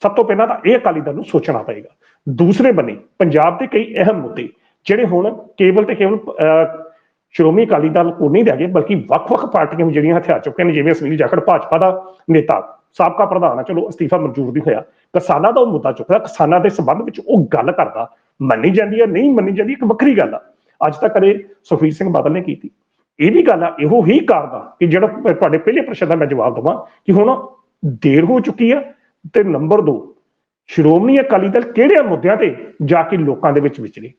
ਸਭ ਤੋਂ ਪਹਿਲਾਂ ਤਾਂ ਇਹ ਅਕਾਲੀ ਦਲ ਨੂੰ ਸੋਚਣਾ ਪਏਗਾ। ਦੂਸਰੇ ਬੰਨੇ ਪੰਜਾਬ ਦੇ ਕਈ ਅਹਿਮ ਮੁੱਦੇ ਜਿਹੜੇ ਹੁਣ ਕੇਵਲ ਤੇ ਕੇਵਲ ਅਹ, ਸ਼੍ਰੋਮਣੀ ਅਕਾਲੀ ਦਲ ਕੋ ਨਹੀਂ ਰਹਿ ਗਏ ਬਲਕਿ ਵੱਖ-ਵੱਖ ਪਾਰਟੀਆਂ ਵੀ ਜਿਹੜੀਆਂ ਹਥਿਆਰ ਚੁੱਕੀਆਂ ਨੇ ਜਿਵੇਂ ਸੁਨੀਲ ਜਾਖੜ ਭਾਜਪਾ ਦਾ ਨੇਤਾ ਸਾਬਕਾ ਪ੍ਰਧਾਨ ਆ ਚਲੋ ਅਸਤੀਫਾ ਮਨਜ਼ੂਰ ਨਹੀਂ ਹੋਇਆ। ਕਿਸਾਨਾਂ ਦਾ ਉਹ ਮੁੱਦਾ ਚੁੱਕਦਾ ਕਿਸਾਨਾਂ ਦੇ ਸੰਬੰਧ ਵਿੱਚ ਉਹ ਗੱਲ ਕਰਦਾ ਮੰਨੀ ਜਾਂਦੀ ਹੈ, ਨਹੀਂ ਮੰਨੀ ਜਾਂਦੀ, ਇੱਕ ਵੱਖਰੀ ਗੱਲ ਆ। ਅੱਜ ਤੱਕ ਕਦੇ ਸੁਖਬੀਰ ਸਿੰਘ ਬਾਦਲ ਨੇ ਕੀਤੀ। ਇਹ ਵੀ ਗੱਲ ਆ, ਇਹੋ ਹੀ ਕਾਰਨ ਆ ਕਿ ਜਿਹੜਾ ਤੁਹਾਡੇ ਪਹਿਲੇ ਪ੍ਰਸ਼ਨ ਦਾ ਮੈਂ ਜਵਾਬ ਦਵਾਂ ਕਿ ਹੁਣ ਦੇਰ ਹੋ ਚੁੱਕੀ ਆ ਤੇ ਨੰਬਰ 2 ਸ਼੍ਰੋਮਣੀ ਅਕਾਲੀ ਦਲ ਕਿਹੜਿਆਂ ਮੁੱਦਿਆਂ ਤੇ ਜਾ ਕੇ ਲੋਕਾਂ ਦੇ ਵਿੱਚ ਵਿਚਰੇ?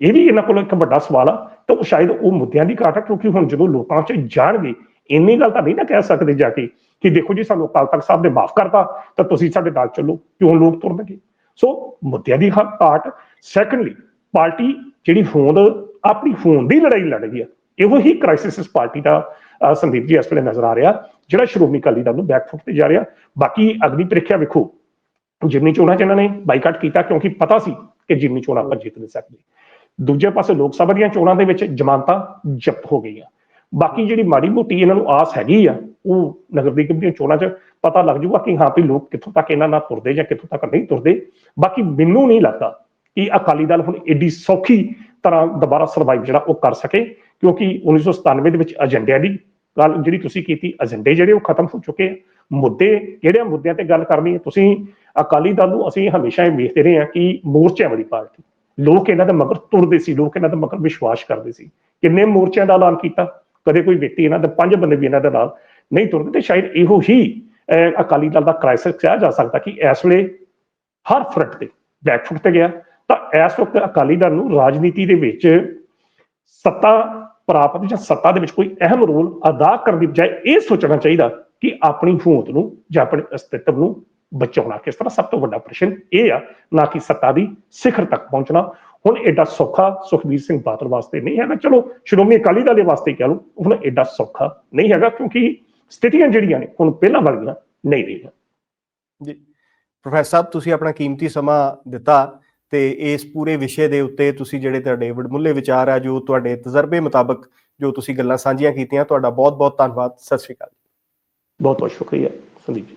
ਇਹ ਵੀ ਇਹਨਾਂ ਕੋਲ ਇੱਕ ਵੱਡਾ ਸਵਾਲ ਆ, ਤਾਂ ਉਹ ਸ਼ਾਇਦ ਉਹ ਮੁੱਦਿਆਂ ਦੀ ਘਾਟ ਆ, ਕਿਉਂਕਿ ਹੁਣ ਜਦੋਂ ਲੋਕਾਂ 'ਚ ਜਾਣਗੇ, ਇੰਨੀ ਗੱਲ ਤਾਂ ਨਹੀਂ ਨਾ ਕਹਿ ਸਕਦੇ ਜਾ ਕੇ ਕਿ ਦੇਖੋ ਜੀ ਸਾਨੂੰ ਅਕਾਲ ਤਖਤ ਸਾਹਿਬ ਨੇ ਮਾਫ ਕਰਤਾ, ਤਾਂ ਤੁਸੀਂ ਸਾਡੇ ਨਾਲ ਚੱਲੋ, ਕਿਉਂ ਲੋਕ ਤੁਰਨਗੇ? ਸੋ ਮੁੱਦਿਆਂ ਦੀ ਹ- ਘਾਟ ਸੈਕੰਡਲੀ ਪਾਰਟੀ ਜਿਹੜੀ ਹੋਂਦ, ਆਪਣੀ ਹੋਂਦ ਦੀ ਲੜਾਈ ਲੜ ਰਹੀ ਆ ਇਹੋ ਹੀ ਕ੍ਰਾਈਸਿਸ ਇਸ ਪਾਰਟੀ ਦਾ ਸੰਦੀਪ ਜੀ ਇਸ ਵੇਲੇ ਨਜ਼ਰ ਆ ਰਿਹਾ, ਜਿਹੜਾ ਸ਼੍ਰੋਮਣੀ ਅਕਾਲੀ ਦਲ ਨੂੰ ਬੈਕਫੁੱਟ ਤੇ ਜਾ ਰਿਹਾ। ਬਾਕੀ ਅਗਲੀ ਪ੍ਰੀਖਿਆ ਵੇਖੋ ਜਿਮਨੀ ਚੋਣਾਂ 'ਚ ਇਹਨਾਂ ਨੇ ਬਾਈਕਾਟ ਕੀਤਾ, ਕਿਉਂਕਿ ਪਤਾ ਸੀ ਕਿ ਜਿਮਨੀ ਚੋਣਾਂ ਆਪਾਂ ਜਿੱਤ ਨਹੀਂ ਸਕਦੇ। ਦੂਜੇ ਪਾਸੇ ਲੋਕ ਸਭਾ ਦੀਆਂ ਚੋਣਾਂ ਦੇ ਵਿੱਚ ਜ਼ਮਾਨਤਾਂ ਜ਼ਬਤ ਹੋ ਗਈਆਂ। ਬਾਕੀ ਜਿਹੜੀ ਮਾੜੀ ਮੋਟੀ ਇਹਨਾਂ ਨੂੰ ਆਸ ਹੈਗੀ ਆ, ਉਹ ਨਗਰ ਨਿਗਮ ਦੀਆਂ ਚੋਣਾਂ 'ਚ ਪਤਾ ਲੱਗ ਜੂਗਾ ਕਿ ਹਾਂ ਵੀ ਲੋਕ ਕਿੱਥੋਂ ਤੱਕ ਇਹਨਾਂ ਨਾਲ ਤੁਰਦੇ ਜਾਂ ਕਿੱਥੋਂ ਤੱਕ ਨਹੀਂ ਤੁਰਦੇ। ਬਾਕੀ ਮੈਨੂੰ ਨਹੀਂ ਲੱਗਦਾ ਕਿ ਅਕਾਲੀ ਦਲ ਹੁਣ ਏਡੀ ਸੌਖੀ ਤਰ੍ਹਾਂ ਦੁਬਾਰਾ ਸਰਵਾਈਵ ਜਿਹੜਾ ਉਹ ਕਰ ਸਕੇ, ਕਿਉਂਕਿ 1997 ਦੇ ਵਿੱਚ ਏਜੰਡਿਆਂ ਦੀ ਗੱਲ ਜਿਹੜੀ ਤੁਸੀਂ ਕੀਤੀ ਏਜੰਡੇ ਜਿਹੜੇ ਉਹ ਖਤਮ ਹੋ ਚੁੱਕੇ ਆ। ਮੁੱਦੇ ਕਿਹੜੇ ਮੁੱਦਿਆਂ ਤੇ ਗੱਲ ਕਰਨੀ ਹੈ, ਤੁਸੀਂ ਅਕਾਲੀ ਦਲ ਨੂੰ ਅਸੀਂ ਹਮੇਸ਼ਾ ਇਹ ਵੇਖਦੇ ਰਹੇ ਹਾਂ ਕਿ ਮੋਰਚਿਆਂ ਵਾਲੀ ਪਾਰਟੀ, ਲੋਕ ਇਹਨਾਂ ਦੇ ਮਗਰ ਤੁਰਦੇ ਸੀ, ਲੋਕ ਇਹਨਾਂ ਦੇ ਮਗਰ ਵਿਸ਼ਵਾਸ ਕਰਦੇ ਸੀ। ਕਿੰਨੇ ਮੋਰਚਿਆਂ ਦਾ ਐਲਾਨ ਕੀਤਾ? ਕਦੇ ਕੋਈ ਵਿਅਕਤੀ ਇਹਨਾਂ ਦੇ, ਪੰਜ ਬੰਦੇ ਵੀ ਇਹਨਾਂ ਦੇ ਨਾਲ ਨਹੀਂ ਤੁਰਦੇ, ਤੇ ਸ਼ਾਇਦ ਇਹੋ ਹੀ ਅਕਾਲੀ ਦਲ ਦਾ ਕ੍ਰਾਈਸਿਸ ਕਿਹਾ ਜਾ ਸਕਦਾ ਕਿ ਇਸ ਵੇਲੇ ਹਰ ਫਰੰਟ ਤੇ ਬੈਕਫੁੱਟ ਤੇ ਗਿਆ। ਤਾਂ ਇਸ ਵਕਤ ਅਕਾਲੀ ਦਲ ਨੂੰ ਰਾਜਨੀਤੀ ਦੇ ਵਿੱਚ ਸੱਤਾ ਪ੍ਰਾਪਤ ਜਾਂ ਸੱਤਾ ਦੇ ਵਿੱਚ ਕੋਈ ਅਹਿਮ ਰੋਲ ਅਦਾ ਕਰਨ ਦੀ ਬਜਾਏ ਇਹ ਸੋਚਣਾ ਚਾਹੀਦਾ ਕਿ ਆਪਣੀ ਹੋਂਦ ਨੂੰ ਜਾਂ ਆਪਣੇ ਅਸਤਿਤਵ ਨੂੰ ਬਚਾਉਣਾ ਕਿਸ ਤਰ੍ਹਾਂ? ਸਭ ਤੋਂ ਵੱਡਾ ਪ੍ਰਸ਼ਨ ਇਹ ਆ, ਨਾ ਕਿ ਸੱਤਾ ਦੀ ਸਿਖਰ ਤੱਕ ਪਹੁੰਚਣਾ। ਹੁਣ ਐਡਾ ਸੌਖਾ ਸੁਖਬੀਰ ਸਿੰਘ ਬਾਦਲ ਵਾਸਤੇ ਨਹੀਂ ਹੈਗਾ। ਚਲੋ, ਸ਼੍ਰੋਮਣੀ ਅਕਾਲੀ ਦਲ ਦੇ ਵਾਸਤੇ ਕਹਿ ਲਓ, ਹੁਣ ਐਡਾ ਸੌਖਾ ਨਹੀਂ ਹੈਗਾ ਕਿਉਂਕਿ ਸਥਿਤੀਆਂ ਜਿਹੜੀਆਂ ਨੇ, ਹੁਣ ਪਹਿਲਾਂ ਵਾਲੀਆਂ ਨਹੀਂ ਰਹੀਆਂ।
ਜੀ। ਪ੍ਰੋਫੈਸਰ ਸਾਹਿਬ, ਤੁਸੀਂ ਆਪਣਾ ਕੀਮਤੀ ਸਮਾਂ ਦਿੱਤਾ। ਤੇ ਇਸ ਪੂਰੇ ਵਿਸ਼ੇ ਦੇ ਉੱਤੇ ਤੁਸੀਂ ਜਿਹੜੇ ਤੁਹਾਡੇ ਵਡਮੁੱਲੇ ਵਿਚਾਰ ਆ, ਜੋ ਤੁਹਾਡੇ ਤਜਰਬੇ ਮੁਤਾਬਕ ਜੋ ਤੁਸੀਂ ਗੱਲਾਂ ਸਾਂਝੀਆਂ ਕੀਤੀਆਂ, ਤੁਹਾਡਾ ਬਹੁਤ ਬਹੁਤ ਧੰਨਵਾਦ। ਸਤਿ ਸ਼੍ਰੀ ਅਕਾਲ
ਬਹੁਤ ਬਹੁਤ ਸ਼ੁਕਰੀਆ ਸੰਦੀਪ ਜੀ।